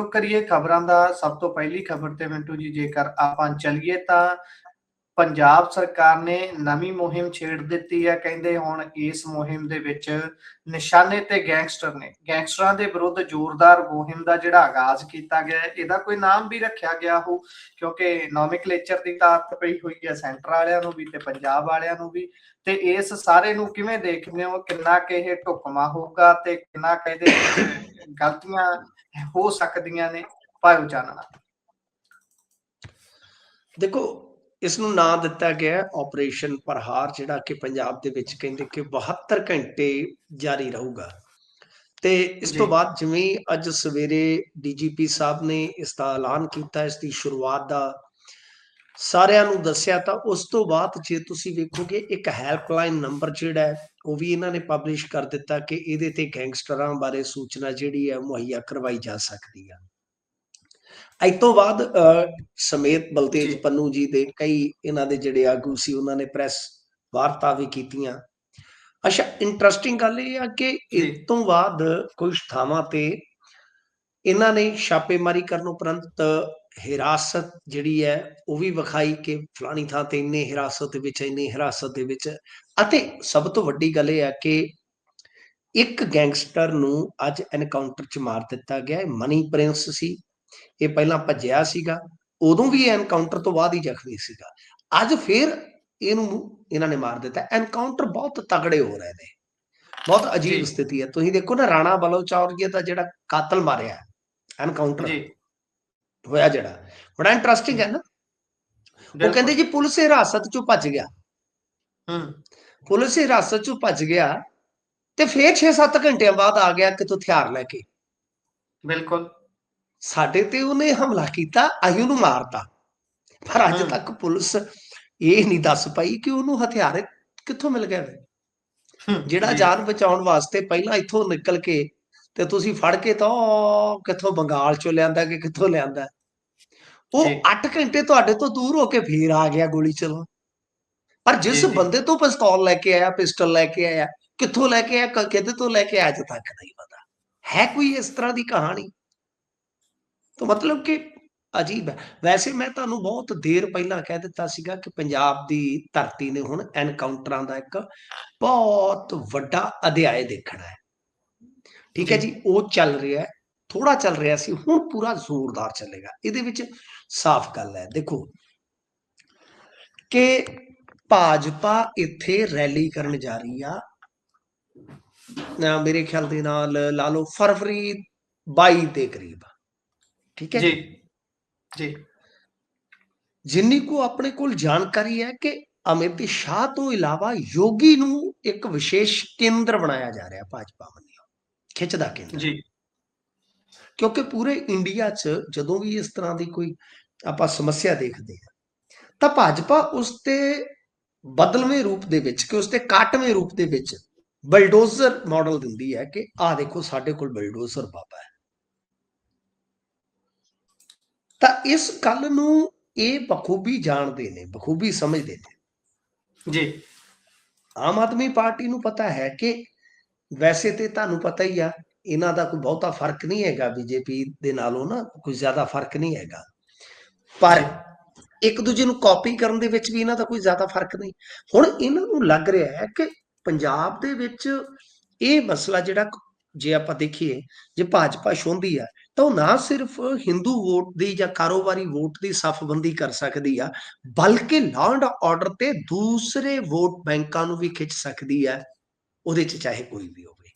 ਰੁਕ ਕਰੀਏ, ਖਬਰਾਂ ਦਾ ਸਭ ਤੋਂ ਪਹਿਲੀ ਖਬਰ ਤੇ ਮਿੰਟੂ ਜੀ, ਜੇਕਰ ਆਪਾਂ ਚੱਲੀਏ ਤਾਂ ਪੰਜਾਬ ਸਰਕਾਰ ਨੇ ਨਵੀਂ ਮੁਹਿੰਮ ਛੇੜ ਦਿੱਤੀ ਹੈ। ਕਹਿੰਦੇ ਹੁਣ ਇਸ ਮੁਹਿੰਮ ਦੇ ਵਿੱਚ ਨਿਸ਼ਾਨੇ ਤੇ ਗੈਂਗਸਟਰ ਨੇ, ਗੈਂਗਸਟਰਾਂ ਦੇ ਵਿਰੁੱਧ ਜ਼ੋਰਦਾਰ ਮੁਹਿੰਮ ਦਾ ਜਿਹੜਾ ਆਗਾਜ਼ ਕੀਤਾ ਗਿਆ, ਇਹਦਾ ਕੋਈ ਨਾਮ ਵੀ ਰੱਖਿਆ ਗਿਆ ਹੋ, ਕਿਉਂਕਿ ਨੋਮੈਨਕਲੇਚਰ ਦੀ ਤਾਕਤ ਪਈ ਹੋਈ ਹੈ ਸੈਂਟਰ ਵਾਲਿਆਂ ਨੂੰ ਵੀ ਤੇ ਪੰਜਾਬ ਵਾਲਿਆਂ ਨੂੰ ਵੀ, ਤੇ ਇਸ ਸਾਰੇ ਨੂੰ ਕਿਵੇਂ ਦੇਖਦੇ ਹੋ? ਕਿੰਨਾ ਕਿ ਇਹ ਢੁਕਮਾ ਹੋਊਗਾ ਤੇ ਕਿੰਨਾ ਕਿ ਇਹਦੇ ਗਲਤੀਆਂ ਹੋ ਸਕਦੀਆਂ ਨੇ ਪਾਇਓ ਚਾਨਣਾ ਦੇਖੋ ਇਸ ਨੂੰ ਨਾਂ ਦਿੱਤਾ ਗਿਆ ਆਪਰੇਸ਼ਨ ਪ੍ਰਹਾਰ ਜਿਹੜਾ ਕਿ ਪੰਜਾਬ ਦੇ ਵਿੱਚ ਕਹਿੰਦੇ ਕਿ 72 ਘੰਟੇ ਜਾਰੀ ਰਹੂਗਾ ਤੇ ਇਸ ਤੋਂ। ਬਾਅਦ ਜਿਵੇਂ ਅੱਜ ਸਵੇਰੇ ਡੀਜੀਪੀ ਸਾਹਿਬ ਨੇ ਇਸ ਦਾ ਐਲਾਨ ਕੀਤਾ ਇਸ ਦੀ ਸ਼ੁਰੂਆਤ ਦਾ ਸਾਰਿਆਂ ਨੂੰ ਦੱਸਿਆ ਤਾਂ ਉਸ ਤੋਂ ਬਾਅਦ ਜੇ ਤੁਸੀਂ ਵੇਖੋਗੇ ਇੱਕ ਹੈਲਪਲਾਈਨ ਨੰਬਰ ਜਿਹੜਾ ਹੈ ਉਹ ਵੀ ਇਹਨਾਂ ਨੇ ਪਬਲਿਸ਼ ਕਰ ਦਿੱਤਾ ਕਿ ਇਹਦੇ ਤੇ ਗੈਂਗਸਟਰਾਂ ਬਾਰੇ ਸੂਚਨਾ ਜਿਹੜੀ ਹੈ ਮੁਹੱਈਆ ਕਰਵਾਈ ਜਾ ਸਕਦੀ ਹੈ ਅੱਜ ਤੋਂ ਬਾਅਦ ਸਮੇਤ ਬਲਤੇਜ। ਪੰਨੂ ਜੀ ਦੇ ਕਈ ਇਹਨਾਂ ਦੇ ਜਿਹੜੇ ਆਗੂ ਸੀ ਉਹਨਾਂ ਨੇ ਪ੍ਰੈਸ ਵਾਰਤਾ ਵੀ ਕੀਤੀਆਂ ਅੱਛਾ ਇੰਟਰਸਟਿੰਗ ਗੱਲ ਇਹ ਆ ਕਿ ਇਸ। ਤੋਂ ਬਾਅਦ ਕੁਝ ਥਾਵਾਂ ਤੇ ਇਹਨਾਂ ਨੇ ਛਾਪੇਮਾਰੀ ਕਰਨ ਉਪਰੰਤ ਹਿਰਾਸਤ ਜਿਹੜੀ ਹੈ ਉਹ ਵੀ ਵਿਖਾਈ ਕਿ ਫਲਾਣੀ ਥਾਂ ਤੇ ਇੰਨੇ ਹਿਰਾਸਤ ਦੇ ਵਿੱਚ ਇੰਨੇ ਹਿਰਾਸਤ ਦੇ ਵਿੱਚ। ਅਤੇ ਸਭ ਤੋਂ ਵੱਡੀ ਗੱਲ ਇਹ ਹੈ ਕਿ ਇੱਕ ਗੈਂਗਸਟਰ ਨੂੰ ਅੱਜ ਐਨਕਾਊਂਟਰ 'ਚ ਮਾਰ ਦਿੱਤਾ ਗਿਆ। ਹੈ ਮਨੀ ਪ੍ਰਿੰਸ ਸੀ। ਇਹ ਪਹਿਲਾਂ ਭੱਜਿਆ ਸੀਗਾ। ਉਦੋਂ ਵੀ ਐਨਕਾਊਂਟਰ ਤੋਂ ਬਾਅਦ ਹੀ ਜ਼ਖਮੀ ਸੀਗਾ। ਅੱਜ ਫਿਰ ਇਹਨੂੰ ਇਹਨਾਂ ਨੇ ਮਾਰ ਦਿੱਤਾ। ਐਨਕਾਊਂਟਰ ਬਹੁਤ ਤਗੜੇ ਹੋ ਰਹੇ ਨੇ। ਬਹੁਤ ਅਜੀਬ ਜੀ। ਸਥਿਤੀ ਹੈ। ਤੁਸੀਂ ਦੇਖੋ ਨਾ ਰਾਣਾ ਬਲੋਚੌਰੀਆ ਦਾ ਜਿਹੜਾ ਕਾਤਲ ਮਾਰਿਆ ਐਨਕਾਊਂਟਰ ਜੀ। ਹੋਇਆ ਜਿਹੜਾ। ਬੜਾ ਇੰਟਰਸਟਿੰਗ ਹੈ ਨਾ। ਉਹ ਕਹਿੰਦੇ ਜੀ ਪੁਲਿਸ ਹਿਰਾਸਤ ਚੋਂ ਭੱਜ ਗਿਆ। ਹੂੰ। ਪੁਲਿਸ ਹਿਰਾਸਤ ਚੋਂ ਭੱਜ ਗਿਆ ਤੇ ਫੇਰ 6-7 ਘੰਟਿਆਂ ਬਾਅਦ ਆ ਗਿਆ ਕਿਤੋਂ ਹਥਿਆਰ ਲੈ ਕੇ। ਬਿਲਕੁਲ। ਸਾਡੇ ਤੇ ਉਹਨੇ ਹਮਲਾ ਕੀਤਾ ਅਸੀਂ ਉਹਨੂੰ ਮਾਰਤਾ। ਪਰ ਅੱਜ। ਤੱਕ ਪੁਲਿਸ ਇਹ ਨਹੀਂ ਦੱਸ ਪਾਈ ਕਿ ਉਹਨੂੰ ਹਥਿਆਰ ਕਿੱਥੋਂ ਮਿਲ। ਹੂੰ, ਜਿਹੜਾ ਜਾਨ ਬਚਾਉਣ ਵਾਸਤੇ ਪਹਿਲਾਂ ਇੱਥੋਂ ਨਿਕਲ ਕੇ ਤੇ ਤੁਸੀਂ ਫੜ ਕੇ ਤਾਂ ਕਿੱਥੋਂ ਬੰਗਾਲ ਚੋਂ ਲਿਆਂਦਾ ਕਿ ਕਿੱਥੋਂ ਲਿਆਂਦਾ? ਉਹ ਜੀ। 8 ਘੰਟੇ ਤੁਹਾਡੇ ਤੋਂ ਦੂਰ ਹੋ ਕੇ ਫੇਰ ਆ ਗਿਆ ਗੋਲੀ ਚਲਾਉਣ। ਪਰ ਜਿਸ। ਬੰਦੇ ਤੋਂ ਪਿਸਤੌਲ ਲੈ ਕੇ ਆਇਆ ਪਿਸਟਲ ਲੈ ਕੇ ਆਇਆ ਕਿੱਥੋਂ ਲੈ ਕੇ ਆਇਆ ਕ- ਕਿਹਦੇ ਤੋਂ ਲੈ ਕੇ ਆਇਆ ਅਜੇ ਤੱਕ ਨਹੀਂ ਪਤਾ। ਹੈ ਕੋਈ ਇਸ ਤਰ੍ਹਾਂ ਦੀ ਕਹਾਣੀ? ਤਾਂ ਮਤਲਬ ਕਿ ਅਜੀਬ ਹੈ। ਵੈਸੇ ਮੈਂ ਤੁਹਾਨੂੰ ਬਹੁਤ ਦੇਰ ਪਹਿਲਾਂ ਕਹਿ ਦਿੱਤਾ ਸੀਗਾ ਕਿ ਪੰਜਾਬ ਦੀ ਧਰਤੀ ਨੇ ਹੁਣ ਐਨਕਾਊਂਟਰਾਂ ਦਾ ਇੱਕ ਬਹੁਤ ਵੱਡਾ ਅਧਿਆਇ ਦੇਖਣਾ ਹੈ। ਠੀਕ ਹੈ ਜੀ। ਉਹ ਚੱਲ ਰਿਹਾ ਥੋੜਾ ਚੱਲ ਰਿਹਾ ਸੀ ਹੁਣ ਪੂਰਾ ਜ਼ੋਰਦਾਰ ਚੱਲੇਗਾ। ਇਹਦੇ ਵਿੱਚ ਸਾਫ਼ ਗੱਲ ਹੈ ਦੇਖੋ ਕਿ ਭਾਜਪਾ ਇੱਥੇ ਰੈਲੀ ਕਰਨ ਜਾ ਰਹੀ ਆ। ਅਹ ਮੇਰੇ ਖਿਆਲ ਦੇ ਨਾਲ ਲਾ ਲਓ ਫਰਵਰੀ 22 ਦੇ ਕਰੀਬ। ਠੀਕ ਹੈ ਜੀ? ਜੀ। ਜਿੰਨੀ ਕੋ ਆਪਣੇ ਕੋਲ ਜਾਣਕਾਰੀ ਹੈ ਕਿ ਅਮਿਤ ਸ਼ਾਹ ਤੋਂ ਇਲਾਵਾ ਯੋਗੀ ਨੂੰ ਇੱਕ ਵਿਸ਼ੇਸ਼ ਕੇਂਦਰ ਬਣਾਇਆ ਜਾ ਰਿਹਾ ਭਾਜਪਾ ਵੱਲੋਂ। ਖਿੱਚਦਾ ਕੇਂਦਰ। ਜੀ। ਕਿਉਂਕਿ ਪੂਰੇ ਇੰਡੀਆ 'ਚ ਜਦੋਂ ਵੀ ਇਸ ਤਰ੍ਹਾਂ ਦੀ ਕੋਈ ਆਪਾਂ ਸਮੱਸਿਆ ਦੇਖਦੇ ਹਾਂ ਤਾਂ ਭਾਜਪਾ ਉਸ ਤੇ ਬਦਲਵੇਂ ਰੂਪ ਦੇ ਵਿੱਚ ਕਿ ਉਸ ਤੇ ਕਾਟਵੇਂ ਰੂਪ ਦੇ ਵਿੱਚ ਬਲਡੋਜ਼ਰ ਮਾਡਲ ਦਿੰਦੀ ਹੈ ਕਿ ਆਹ ਦੇਖੋ ਸਾਡੇ ਕੋਲ ਬਲਡੋਜ਼ਰ ਬਾਬਾ ਹੈ। ਤਾਂ ਇਸ ਗੱਲ ਨੂੰ ਇਹ ਬਖੂਬੀ ਜਾਣਦੇ ਨੇ ਬਖੂਬੀ ਸਮਝਦੇ ਨੇ। ਜੀ। ਆਮ ਆਦਮੀ ਪਾਰਟੀ ਨੂੰ ਪਤਾ ਹੈ ਕਿ ਵੈਸੇ ਤੇ ਤੁਹਾਨੂੰ ਪਤਾ ਹੀ ਆ, ਇਹਨਾਂ ਦਾ ਕੋਈ ਬਹੁਤਾ ਫ਼ਰਕ ਨਹੀਂ ਹੈਗਾ ਬੀਜੇਪੀ ਦੇ ਨਾਲੋਂ ਨਾ ਕੋਈ ਜ਼ਿਆਦਾ ਫ਼ਰਕ ਨਹੀਂ ਹੈਗਾ। ਪਰ ਇੱਕ ਦੂਜੇ ਨੂੰ ਕਾਪੀ ਕਰਨ ਦੇ ਵਿੱਚ ਵੀ ਇਹਨਾਂ ਦਾ ਕੋਈ ਜ਼ਿਆਦਾ ਫ਼ਰਕ ਨਹੀਂ। ਹੁਣ ਇਹਨਾਂ ਨੂੰ ਲੱਗ ਰਿਹਾ ਹੈ ਕਿ ਪੰਜਾਬ ਦੇ ਵਿੱਚ ਇਹ ਮਸਲਾ ਜਿਹੜਾ ਜੇ ਆਪਾਂ ਦੇਖੀਏ, ਜੇ ਭਾਜਪਾ ਛੋਂਦੀ ਆ, ਤਾਂ ਉਹ ਨਾ ਸਿਰਫ ਹਿੰਦੂ ਵੋਟ ਦੀ ਜਾਂ ਕਾਰੋਬਾਰੀ ਵੋਟ ਦੀ ਸਫਬੰਦੀ ਕਰ ਸਕਦੀ ਆ, ਬਲਕਿ ਲਾਅ ਐਂਡ ਆਰਡਰ ਤੇ ਦੂਸਰੇ ਵੋਟ ਬੈਂਕਾਂ ਨੂੰ ਵੀ ਖਿੱਚ ਸਕਦੀ ਹੈ ਉਹਦੇ ਚ ਚਾਹੇ ਕੋਈ ਵੀ ਹੋਵੇ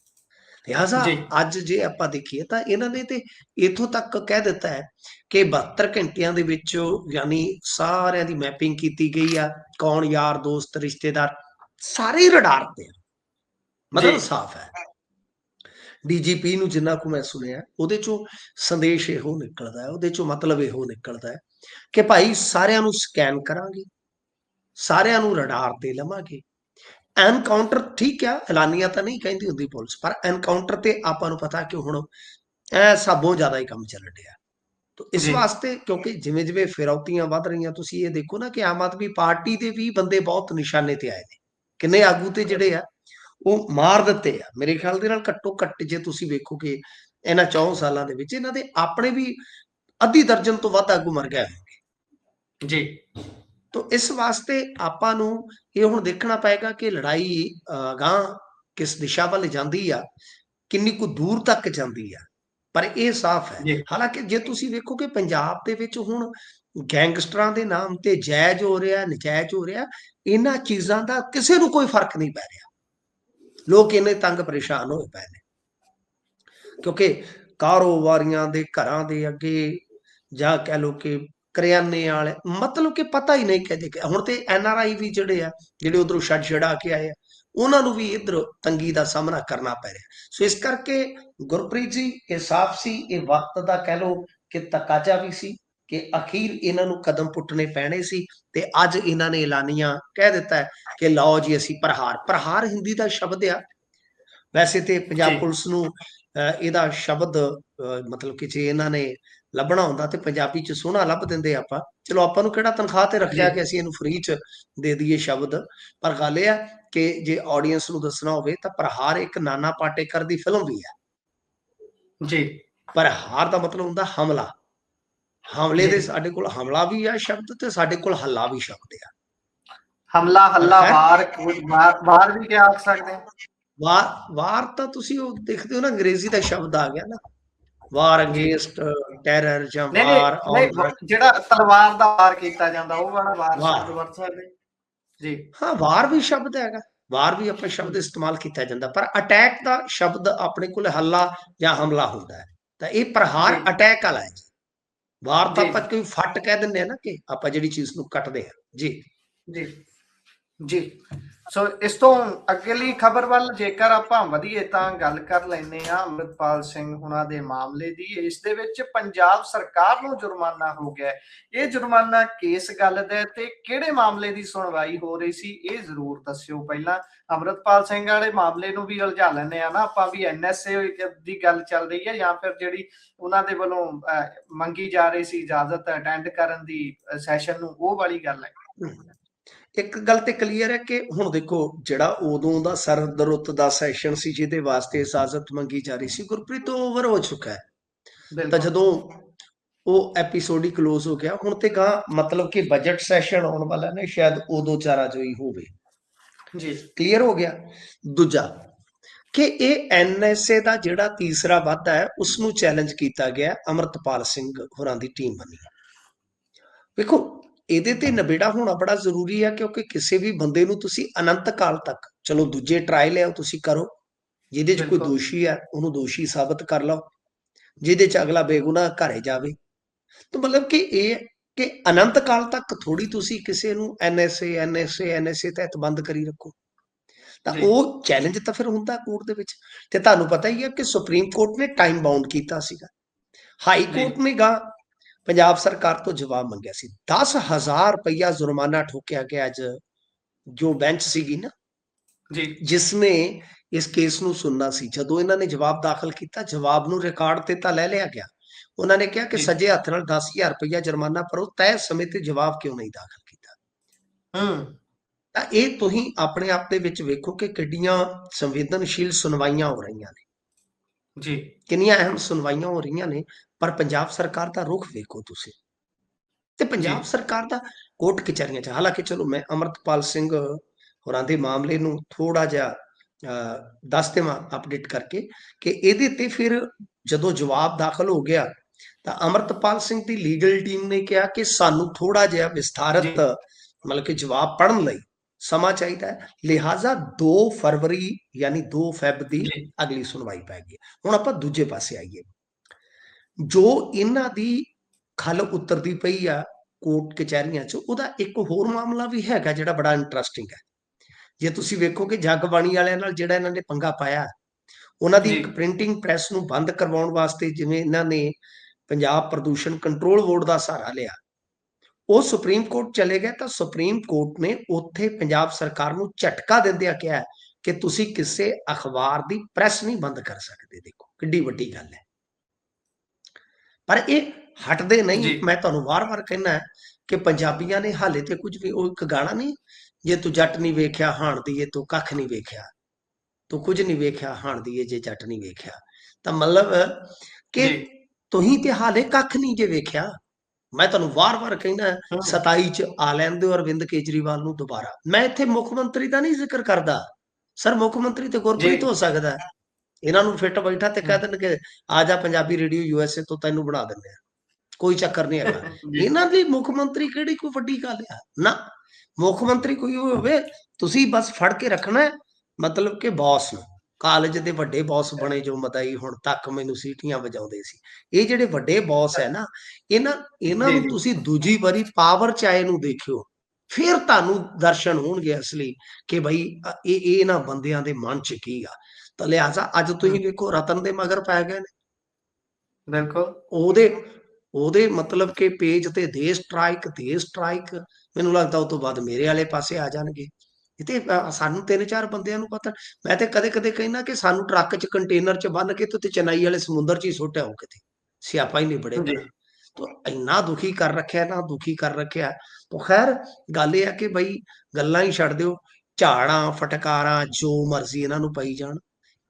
ਲਿਹਾਜ਼ਾ। ਅੱਜ ਜੇ ਆਪਾਂ ਦੇਖੀਏ ਤਾਂ ਇਹਨਾਂ ਨੇ ਤੇ ਇਥੋਂ ਤੱਕ ਕਹਿ ਦਿੱਤਾ ਹੈ ਕਿ 72 ਘੰਟਿਆਂ ਦੇ ਵਿੱਚ ਯਾਨੀ ਸਾਰਿਆਂ ਦੀ ਮੈਪਿੰਗ ਕੀਤੀ ਗਈ ਆ ਕੌਣ ਯਾਰ ਦੋਸਤ ਰਿਸ਼ਤੇਦਾਰ ਸਾਰੇ ਰਡਾਰ ਤੇ ਆ। ਮਤਲਬ। ਸਾਫ਼ ਹੈ ਡੀਜੀਪੀ ਨੂੰ ਜਿੰਨਾ ਕੁ ਮੈਂ ਸੁਣਿਆ ਉਹਦੇ ਚੋਂ ਸੰਦੇਸ਼ ਇਹੋ ਨਿਕਲਦਾ ਹੈ ਉਹਦੇ ਚੋਂ ਮਤਲਬ ਇਹੋ ਨਿਕਲਦਾ ਹੈ ਕਿ ਭਾਈ ਸਾਰਿਆਂ ਨੂੰ ਸਕੈਨ ਕਰਾਂਗੇ ਸਾਰਿਆਂ ਨੂੰ ਰਡਾਰ ਤੇ ਲਵਾਂਗੇ ਐਨਕਾਊਂਟਰ ਠੀਕ ਆ ਐਲਾਨੀਆਂ ਤਾਂ ਨਹੀਂ ਕਹਿੰਦੀ ਹੁੰਦੀ ਪੁਲਿਸ ਪਰ ਐਨਕਾਊਂਟਰ ਤੇ ਆਪਾਂ ਨੂੰ ਪਤਾ ਕਿ ਹੁਣ ਐ ਸਭੋਂ ਜ਼ਿਆਦਾ ਹੀ ਕੰਮ ਚੱਲ ਰਿਹਾ ਤੋ ਇਸ। ਵਾਸਤੇ ਕਿਉਂਕਿ ਜਿਵੇਂ ਜਿਵੇਂ ਫਿਰੌਤੀਆਂ ਵੱਧ ਰਹੀਆਂ ਤੁਸੀਂ ਇਹ ਦੇਖੋ ਨਾ ਕਿ ਆਮ ਆਦਮੀ ਪਾਰਟੀ ਦੇ ਵੀ ਬੰਦੇ ਬਹੁਤ ਨਿਸ਼ਾਨੇ ਤੇ ਆਏ ਨੇ। ਕਿੰਨੇ ਆਗੂ ਤੇ ਜਿਹੜੇ ਆ ਉਹ ਮਾਰ ਦਿੱਤੇ ਆ। ਮੇਰੇ ਖਿਆਲ ਦੇ ਨਾਲ ਘੱਟੋ ਘੱਟ ਜੇ ਤੁਸੀਂ ਵੇਖੋਗੇ ਇਹਨਾਂ 4 ਸਾਲਾਂ ਦੇ ਵਿੱਚ ਇਹਨਾਂ ਦੇ ਆਪਣੇ ਵੀ ਅੱਧੀ ਦਰਜਨ ਤੋਂ ਵੱਧ ਆਗੂ ਮਰ ਗਏ ਜੀ। ਤੋ ਇਸ ਵਾਸਤੇ ਆਪਾਂ ਨੂੰ ਇਹ ਹੁਣ ਦੇਖਣਾ ਪਏਗਾ ਕਿ ਲੜਾਈ ਗਾਂ ਕਿਸ ਦਿਸ਼ਾ ਵੱਲ ਜਾਂਦੀ ਆ ਕਿੰਨੀ ਕੁ ਦੂਰ ਤੱਕ ਜਾਂਦੀ ਆ ਪਰ ਇਹ ਸਾਫ਼ ਹੈ। ਹਾਲਾਂਕਿ ਜੇ ਤੁਸੀਂ ਵੇਖੋ ਕਿ ਪੰਜਾਬ ਦੇ ਵਿੱਚ ਹੁਣ ਗੈਂਗਸਟਰਾਂ ਦੇ ਨਾਮ ਤੇ ਜਾਇਜ਼ ਹੋ ਰਿਹਾ ਨਜਾਇਜ਼ ਹੋ ਰਿਹਾ ਇਹਨਾਂ ਚੀਜ਼ਾਂ ਦਾ ਕਿਸੇ ਨੂੰ ਕੋਈ ਫ਼ਰਕ ਨਹੀਂ ਪੈ ਰਿਹਾ। ਲੋਕ ਇੰਨੇ ਤੰਗ ਪਰੇਸ਼ਾਨ ਹੋਏ ਪਏ ਨੇ। ਕਿਉਂਕਿ ਕਾਰੋਬਾਰੀਆਂ ਦੇ ਘਰਾਂ ਦੇ ਅੱਗੇ ਜਾਂ ਕਹਿ ਲੋ ਕਿ ਕਰਿਆਨੇ ਵਾਲੇ। ਮਤਲਬ ਕਿ ਪਤਾ ਹੀ ਨਹੀਂ ਕਹਦੇ ਹੁਣ ਤੇ ਐਨ ਆਰ ਆਈ ਵੀ ਜਿਹੜੇ ਆ ਜਿਹੜੇ ਉਧਰੋਂ ਛੱਡ ਛੜਾ ਕੇ ਆਏ ਆ ਉਹਨਾਂ ਨੂੰ ਵੀ ਇਧਰ ਤੰਗੀ ਦਾ ਸਾਹਮਣਾ ਕਰਨਾ ਪੈ ਰਿਹਾ। ਸੋ ਇਸ ਕਰਕੇ ਗੁਰਪ੍ਰੀਤ ਜੀ ਇਹ ਸਾਫ਼ ਸੀ ਇਹ ਵਕਤ ਦਾ ਕਹਿ ਲੋ ਕਿ ਤਕਾਜ਼ਾ ਵੀ ਸੀ ਕਿ ਅਖੀਰ ਇਹਨਾਂ ਨੂੰ ਕਦਮ ਪੁੱਟਣੇ ਪੈਣੇ ਸੀ ਤੇ ਅੱਜ ਇਹਨਾਂ ਨੇ ਐਲਾਨੀਆਂ ਕਹਿ ਦਿੱਤਾ ਕਿ ਲਓ ਜੀ ਅਸੀਂ ਪ੍ਰਹਾਰ। ਪ੍ਰਹਾਰ ਹਿੰਦੀ ਦਾ ਸ਼ਬਦ ਆ। ਵੈਸੇ ਤੇ ਪੰਜਾਬ। ਪੁਲਿਸ ਨੂੰ ਇਹਦਾ ਸ਼ਬਦ ਮਤਲਬ ਕਿ ਜੇ ਇਹਨਾਂ ਨੇ ਲੱਭਣਾ ਹੁੰਦਾ ਤੇ ਪੰਜਾਬੀ ਚ ਸੋਹਣਾ ਲੱਭ ਦਿੰਦੇ ਆਪਾਂ। ਚਲੋ ਆਪਾਂ ਨੂੰ ਕਿਹੜਾ ਤਨਖਾਹ ਤੇ ਰੱਖਿਆ। ਕਿ ਅਸੀਂ ਇਹਨੂੰ ਫ੍ਰੀ ਚ ਦੇ ਦਈਏ ਸ਼ਬਦ? ਪਰ ਗੱਲ ਇਹ ਆ ਕਿ ਜੇ ਆਡੀਅנס ਨੂੰ ਦੱਸਣਾ ਹੋਵੇ ਤਾਂ ਪ੍ਰਹਾਰ ਇੱਕ ਨਾਨਾ ਪਾਟੇਕਰ ਦੀ ਫਿਲਮ ਵੀ ਹੈ। ਜੀ। ਪ੍ਰਹਾਰ ਦਾ ਮਤਲਬ ਹੁੰਦਾ ਹਮਲਾ। ਹਮਲੇ ਦੇ। ਸਾਡੇ ਕੋਲ ਹਮਲਾ ਵੀ ਆ ਸ਼ਬਦ ਤੇ ਸਾਡੇ ਕੋਲ ਹੱਲਾ ਵੀ ਸ਼ਬਦ ਆ। ਹਮਲਾ ਹੱਲਾ। ਵਾਰ ਵੀ ਕਿਹਾ ਸਕਦੇ ਵਾਰ ਵਾਰ ਤਾਂ ਤੁਸੀਂ ਉਹ ਦੇਖਦੇ ਹੋ ਨਾ ਅੰਗਰੇਜ਼ੀ ਦਾ ਸ਼ਬਦ ਆ ਗਿਆ ਨਾ। ਵਾਰ ਅਗੇਂਸਟ ਟੈਰਰ ਜਾਂ ਵਾਰ ਜਿਹੜਾ ਤਲਵਾਰ ਦਾ ਵਾਰ ਕੀਤਾ ਜਾਂਦਾ ਉਹ ਵਾਲਾ ਵਾਰ। ਸ਼ਬਦ ਵਰਤ ਸਕਦੇ ਜੀ। ਹਾਂ ਵਾਰ ਵੀ ਸ਼ਬਦ ਹੈਗਾ। ਵਾਰ ਵੀ ਆਪਾਂ ਸ਼ਬਦ ਇਸਤੇਮਾਲ ਕੀਤਾ ਜਾਂਦਾ ਪਰ ਅਟੈਕ ਦਾ ਸ਼ਬਦ ਆਪਣੇ ਕੋਲ ਹੱਲਾ ਜਾਂ ਹਮਲਾ ਹੁੰਦਾ ਹੈ। ਤਾਂ ਇਹ ਪ੍ਰਹਾਰ। ਅਟੈਕ ਵਾਲਾ ਹੈ ਜੀ। ਵਾਰ ਤਾਂ। ਆਪਾਂ ਕੋਈ ਫੱਟ ਕਹਿ ਦਿੰਦੇ ਆ ਨਾ ਕਿ ਆਪਾਂ ਜਿਹੜੀ ਚੀਜ਼ ਨੂੰ ਕੱਟਦੇ ਆ ਜੀ। ਜੀ। ਜੀ। ਸੋ ਇਸ ਤੋਂ ਅਗਲੀ ਖਬਰ ਵੱਲ ਜੇਕਰ ਆਪਾਂ ਵਧੀਏ ਤਾਂ ਗੱਲ ਕਰ ਲੈਨੇ ਆ ਅੰਮ੍ਰਿਤਪਾਲ ਸਿੰਘ ਹੁਣਾਂ ਦੇ ਮਾਮਲੇ ਦੀ। ਇਸ ਦੇ ਵਿੱਚ ਪੰਜਾਬ ਸਰਕਾਰ ਨੂੰ ਜੁਰਮਾਨਾ ਹੋ ਗਿਆ ਇਹ ਜੁਰਮਾਨਾ ਕਿਸ ਗੱਲ ਦਾ ਤੇ ਕਿਹੜੇ ਮਾਮਲੇ ਦੀ ਸੁਣਵਾਈ ਹੋ ਰਹੀ ਸੀ ਇਹ ਜ਼ਰੂਰ ਦੱਸਿਓ ਪਹਿਲਾਂ। ਅੰਮ੍ਰਿਤਪਾਲ ਸਿੰਘ ਵਾਲੇ ਮਾਮਲੇ ਨੂੰ ਵੀ ਉਲਝਾ ਲੈਨੇ ਆ ਨਾ। ਆਪਾਂ ਵੀ ਐਨਐਸਏ ਦੀ ਗੱਲ ਚੱਲ ਰਹੀ ਹੈ ਜਾਂ ਫਿਰ ਜਿਹੜੀ ਉਹਨਾਂ ਦੇ ਵੱਲੋਂ ਮੰਗੀ ਜਾ ਰਹੀ ਸੀ ਇਜਾਜ਼ਤ ਅਟੈਂਡ ਕਰਨ ਦੀ ਸੈਸ਼ਨ ਨੂੰ, ਉਹ ਵਾਲੀ ਗੱਲ ਹੈ। ਇੱਕ ਗੱਲ ਤੇ ਕਲੀਅਰ ਹੈ ਕਿ ਹੁਣ ਦੇਖੋ ਜਿਹੜਾ ਉਦੋਂ ਦਾ ਸਰਦ ਰੁੱਤ ਦਾ ਸੈਸ਼ਨ ਸੀ ਜਿਹਦੇ ਵਾਸਤੇ ਇਜਾਜ਼ਤ ਮੰਗੀ ਜਾ ਰਹੀ ਸੀ ਗੁਰਪ੍ਰੀਤ ਉਹ ਓਵਰ ਹੋ ਚੁੱਕਾ ਹੈ। ਤਾਂ ਜਦੋਂ ਉਹ ਐਪੀਸੋਡ ਹੀ ক্লোਜ਼ ਹੋ ਗਿਆ ਹੁਣ ਤੇ ਗਾ ਮਤਲਬ ਕਿ ਬਜਟ ਸੈਸ਼ਨ ਆਉਣ ਵਾਲਾ ਨੇ ਸ਼ਾਇਦ ਉਦੋਂ ਚਾਰਾ ਜੋਈ ਹੋਵੇ। ਜੀ। ਕਲੀਅਰ ਹੋ ਗਿਆ। ਦੂਜਾ ਕਿ ਇਹ ਐਨਐਸਏ ਦਾ ਜਿਹੜਾ ਤੀਸਰਾ ਵਾਧਾ ਹੈ ਉਸ ਨੂੰ ਚੈਲੰਜ ਕੀਤਾ ਗਿਆ ਅਮਰਤਪਾਲ ਸਿੰਘ ਹੋਰਾਂ ਦੀ ਟੀਮ ਬਣੀ ਵੇਖੋ ਇਹਦੇ ਤੇ ਨਬੇੜਾ ਹੋਣਾ ਬੜਾ ਜ਼ਰੂਰੀ ਹੈ ਕਿਉਂਕਿ ਕਿਸੇ ਵੀ ਬੰਦੇ ਨੂੰ ਤੁਸੀਂ ਅਨੰਤ ਕਾਲ ਤੱਕ ਚਲੋ ਦੂਜੇ ਟਰਾਇਲ ਹੈ ਉਹ ਤੁਸੀਂ ਕਰੋ ਜਿਹਦੇ 'ਚ ਕੋਈ। ਦੋਸ਼ੀ ਹੈ ਉਹਨੂੰ ਦੋਸ਼ੀ ਸਾਬਤ ਕਰ ਲਓ ਜਿਹਦੇ 'ਚ ਅਗਲਾ ਬੇਗੁਨਾਹ ਘਰੇ ਜਾਵੇ ਤਾਂ ਮਤਲਬ ਕਿ ਇਹ ਕਿ ਅਨੰਤ ਕਾਲ ਤੱਕ ਥੋੜੀ ਤੁਸੀਂ ਕਿਸੇ ਨੂੰ ਐਨਐਸਏ ਐਨਐਸਏ ਐਨਐਸਏ ਤਹਿਤ ਬੰਦ ਕਰੀ ਰੱਖੋ ਤਾਂ। ਉਹ ਚੈਲੰਜ ਤਾਂ ਫਿਰ ਹੁੰਦਾ ਕੋਰਟ ਦੇ ਵਿੱਚ ਤੇ ਤੁਹਾਨੂੰ ਪਤਾ ਹੀ ਹੈ ਕਿ ਸੁਪਰੀਮ ਕੋਰਟ ਨੇ ਟਾਈਮ ਬਾਉਂਡ ਕੀਤਾ ਸੀਗਾ ਹਾਈ। ਕੋਰਟ ਨੇ ਗਾ ਪੰਜਾਬ ਸਰਕਾਰ ਤੋਂ ਜਵਾਬ ਮੰਗਿਆ ਸੀ। 10000 ਰੁਪਇਆ ਜੁਰਮਾਨਾ ਠੋਕਿਆ ਗਿਆ ਅੱਜ ਜੋ ਬੈਂਚ ਸੀਗੀ ਨਾ ਜੀ। ਜਿਸ ਨੇ ਇਸ ਕੇਸ ਨੂੰ ਸੁਣਨਾ ਸੀ। ਜਦੋਂ ਇਹਨਾਂ ਨੇ ਜਵਾਬ ਦਾਖਲ ਕੀਤਾ ਜਵਾਬ ਨੂੰ ਰਿਕਾਰਡ ਤੇ ਤਾਂ ਲੈ ਲਿਆ ਗਿਆ। ਉਹਨਾਂ ਨੇ ਕਿਹਾ ਕਿ। ਸੱਜੇ ਹੱਥ ਨਾਲ 10000 ਰੁਪਇਆ ਜੁਰਮਾਨਾ ਭਰੋ ਤੈਅ ਸਮੇਂ ਤੇ ਜਵਾਬ ਕਿਉਂ ਨਹੀਂ ਦਾਖਲ ਕੀਤਾ? ਹੂੰ। ਤਾਂ ਇਹ ਤੁਸੀਂ ਆਪਣੇ ਆਪ ਦੇ ਵਿੱਚ ਵੇਖੋ ਕਿ ਕਿੱਡੀਆਂ ਸੰਵੇਦਨਸ਼ੀਲ ਸੁਣਵਾਈਆਂ ਹੋ ਰਹੀਆਂ ਨੇ। ਜੀ ਕਿੰਨੀਆਂ ਅਹਿਮ ਸੁਣਵਾਈਆਂ ਹੋ ਰਹੀਆਂ ਨੇ ਪਰ ਪੰਜਾਬ ਸਰਕਾਰ ਦਾ ਰੁਖ ਵੇਖੋ ਤੁਸੀਂ ਤੇ ਪੰਜਾਬ। ਸਰਕਾਰ ਦਾ ਕੋਰਟ ਕਚਹਿਰੀਆਂ ਚ ਹਾਲਾਂਕਿ ਚਲੋ ਮੈਂ ਅਮਰਤਪਾਲ ਸਿੰਘ ਹੋਰਾਂ ਦੇ ਮਾਮਲੇ ਨੂੰ ਥੋੜਾ ਜਿਹਾ ਦੱਸ ਦੇਵਾਂ ਅਪਡੇਟ ਕਰਕੇ ਕਿ ਇਹਦੇ ਤੇ ਫਿਰ ਜਦੋਂ ਜਵਾਬ ਦਾਖਲ ਹੋ ਗਿਆ ਤਾਂ ਅਮਰਤਪਾਲ ਸਿੰਘ ਦੀ ਲੀਗਲ ਟੀਮ ਨੇ ਕਿਹਾ ਕਿ ਸਾਨੂੰ ਥੋੜਾ ਜਿਹਾ ਵਿਸਥਾਰਤ। ਮਤਲਬ ਕਿ ਜਵਾਬ ਪੜਨ ਲਈ ਸਮਾਂ ਚਾਹੀਦਾ ਹੈ। ਲਿਹਾਜ਼ਾ 2 ਫਰਵਰੀ ਯਾਨੀ 2 ਫੈਬ ਦੀ ਅਗਲੀ ਸੁਣਵਾਈ ਪੈ ਗਈ ਹੁਣ ਆਪਾਂ ਦੂਜੇ ਪਾਸੇ ਆਈਏ। ਜੋ ਇਹਨਾਂ ਦੀ ਖਲ ਉਤਰਦੀ ਪਈ ਆ ਕੋਰਟ ਕਚਹਿਰੀਆਂ 'ਚ ਉਹਦਾ ਇੱਕ ਹੋਰ ਮਾਮਲਾ ਵੀ ਹੈਗਾ ਜਿਹੜਾ ਬੜਾ ਇੰਟਰਸਟਿੰਗ ਹੈ। ਜੇ ਤੁਸੀਂ ਵੇਖੋ ਕਿ ਜਗਬਾਣੀ ਵਾਲਿਆਂ ਨਾਲ ਜਿਹੜਾ ਇਹਨਾਂ ਨੇ ਪੰਗਾ ਪਾਇਆ ਉਹਨਾਂ ਦੀ। ਇੱਕ ਪ੍ਰਿੰਟਿੰਗ ਪ੍ਰੈਸ ਨੂੰ ਬੰਦ ਕਰਵਾਉਣ ਵਾਸਤੇ ਜਿਵੇਂ ਇਹਨਾਂ ਨੇ ਪੰਜਾਬ ਪ੍ਰਦੂਸ਼ਣ ਕੰਟਰੋਲ ਬੋਰਡ ਦਾ ਸਹਾਰਾ ਲਿਆ ਉਹ ਸੁਪਰੀਮ ਕੋਰਟ ਚਲੇ ਗਏ ਤਾਂ ਸੁਪਰੀਮ ਕੋਰਟ ਨੇ ਉੱਥੇ ਪੰਜਾਬ ਸਰਕਾਰ ਨੂੰ ਝਟਕਾ ਦਿੰਦਿਆਂ ਕਿਹਾ ਕਿ ਤੁਸੀਂ ਕਿਸੇ ਅਖਬਾਰ ਦੀ ਪ੍ਰੈਸ ਨਹੀਂ ਬੰਦ ਕਰ ਸਕਦੇ। ਦੇਖੋ ਕਿੱਡੀ ਵੱਡੀ ਗੱਲ ਹੈ। ਪਰ ਇਹ ਹਟਦੇ ਨਹੀਂ। ਮੈਂ ਤੁਹਾਨੂੰ ਵਾਰ-ਵਾਰ ਕਹਿਣਾ ਕਿ ਪੰਜਾਬੀਆਂ ਨੇ ਹਾਲੇ ਤੇ ਕੁਝ ਵੀ ਉਹ ਇੱਕ ਗਾਣਾ ਨਹੀਂ ਜੇ ਤੂੰ ਜੱਟ ਨਹੀਂ ਵੇਖਿਆ ਹਾਣ ਦੀਏ ਤੂੰ ਕੱਖ ਨਹੀਂ ਵੇਖਿਆ। ਤੂੰ ਕੁਝ ਨਹੀਂ ਵੇਖਿਆ ਹਾਣ ਦੀਏ ਜੇ ਜੱਟ ਨਹੀਂ ਵੇਖਿਆ। ਤਾਂ ਮਤਲਬ ਕਿ ਤੁਸੀਂ ਤੇ ਹਾਲੇ ਕੱਖ ਨਹੀਂ ਜੇ ਵੇਖਿਆ। ਮੈਂ ਤੁਹਾਨੂੰ ਵਾਰ-ਵਾਰ ਕਹਿੰਦਾ ਹਮ, 27 ਚ ਆ ਲੈਣ ਦਿਓ ਅਰਵਿੰਦ ਕੇਜਰੀਵਾਲ ਨੂੰ ਦੁਬਾਰਾ। ਮੈਂ ਇੱਥੇ ਮੁੱਖ ਮੰਤਰੀ ਦਾ ਨਹੀਂ ਜ਼ਿਕਰ ਕਰਦਾ। ਸਰ ਮੁੱਖ ਮੰਤਰੀ ਤੇ ਗੁਰਪ੍ਰੀਤ। ਹੋ ਸਕਦਾ ਹੈ। ਇਹਨਾਂ ਨੂੰ ਫਿੱਟ ਬੈਠਾ ਤੇ ਕਹਿ ਹਮ। ਦੇਣਗੇ ਆ ਜਾ ਪੰਜਾਬੀ ਰੇਡੀਓ ਯੂਐਸਏ ਤੋਂ ਤੈਨੂੰ ਬਣਾ ਦਿੰਦੇ ਆ ਕੋਈ ਚੱਕਰ ਨਹੀਂ ਹੈਗਾ। ਇਹਨਾਂ ਲਈ ਮੁੱਖ ਮੰਤਰੀ ਕਿਹੜੀ ਕੋਈ ਵੱਡੀ ਗੱਲ ਆ? ਨਾ ਮੁੱਖ ਮੰਤਰੀ ਕੋਈ ਹੋਵੇ ਤੁਸੀਂ ਬਸ ਫੜ ਕੇ ਰੱਖਣਾ ਹੈ, ਮਤਲਬ ਕਿ ਬੌਸ ਨੂੰ। ਕਾਲਜ ਦੇ ਵੱਡੇ ਬੌਸ ਬਣੇ ਜੋ ਮਦਾਈ ਹੁਣ ਤੱਕ ਮੈਨੂੰ ਸੀਟੀਆਂ ਵਜਾਉਂਦੇ ਸੀ। ਇਹ ਜਿਹੜੇ ਵੱਡੇ ਬੌਸ ਹੈ ਨਾ ਇਹਨਾਂ ਇਹਨਾਂ ਨੂੰ। ਤੁਸੀਂ ਦੂਜੀ ਵਾਰੀ ਪਾਵਰ ਚ ਆਏ ਨੂੰ ਦੇਖਿਓ ਫਿਰ ਤੁਹਾਨੂੰ ਦਰਸ਼ਨ ਹੋਣਗੇ ਅਸਲੀ ਕਿ ਭਈ ਇਹ ਇਹ ਇਹਨਾਂ ਬੰਦਿਆਂ ਦੇ ਮਨ ਚ ਕੀ ਆ। ਤਾਂ ਲਿਆਜ਼ਾ ਅੱਜ ਤੁਸੀਂ ਵੇਖੋ ਰਤਨ ਦੇ ਮਗਰ ਪੈ ਗਏ ਨੇ। ਬਿਲਕੁਲ। ਉਹਦੇ ਉਹਦੇ ਮਤਲਬ ਕਿ ਪੇਜ ਤੇ ਦੇ ਸਟ੍ਰਾਈਕ ਦੇ ਸਟ੍ਰਾਈਕ ਮੈਨੂੰ ਲੱਗਦਾ ਉਹ ਤੋਂ ਬਾਅਦ ਮੇਰੇ ਵਾਲੇ ਪਾਸੇ ਆ ਜਾਣਗੇ। ਇਹ ਤੇ ਅ, ਸਾਨੂੰ ਤਿੰਨ ਚਾਰ ਬੰਦਿਆਂ ਨੂੰ ਪਤਾ। ਮੈਂ ਤੇ ਕਦੇ ਕਦੇ ਕਹਿੰਦਾ ਕਿ ਸਾਨੂੰ ਟਰੱਕ 'ਚ ਕੰਟੇਨਰ 'ਚ ਬੰਨ ਕੇ ਤੇ ਚੇਨਈ ਵਾਲੇ ਸਮੁੰਦਰ 'ਚ ਹੀ ਸੁੱਟਿਆ ਹੋ ਕਿਤੇ। ਸਿਆਪਾ ਹੀ ਨਹੀਂ ਬੜੇ ਜੀ ਤੋ ਇੰਨਾ ਦੁਖੀ ਕਰ ਰੱਖਿਆ ਨਾ ਦੁਖੀ ਕਰ ਰੱਖਿਆ। ਤੋ ਖੈਰ ਗੱਲ ਇਹ ਆ ਕਿ ਬਈ ਗੱਲਾਂ ਹੀ ਛੱਡ ਦਿਓ। ਝਾੜਾਂ ਫਟਕਾਰਾਂ ਜੋ ਮਰਜ਼ੀ ਇਹਨਾਂ ਨੂੰ ਪਈ ਜਾਣ।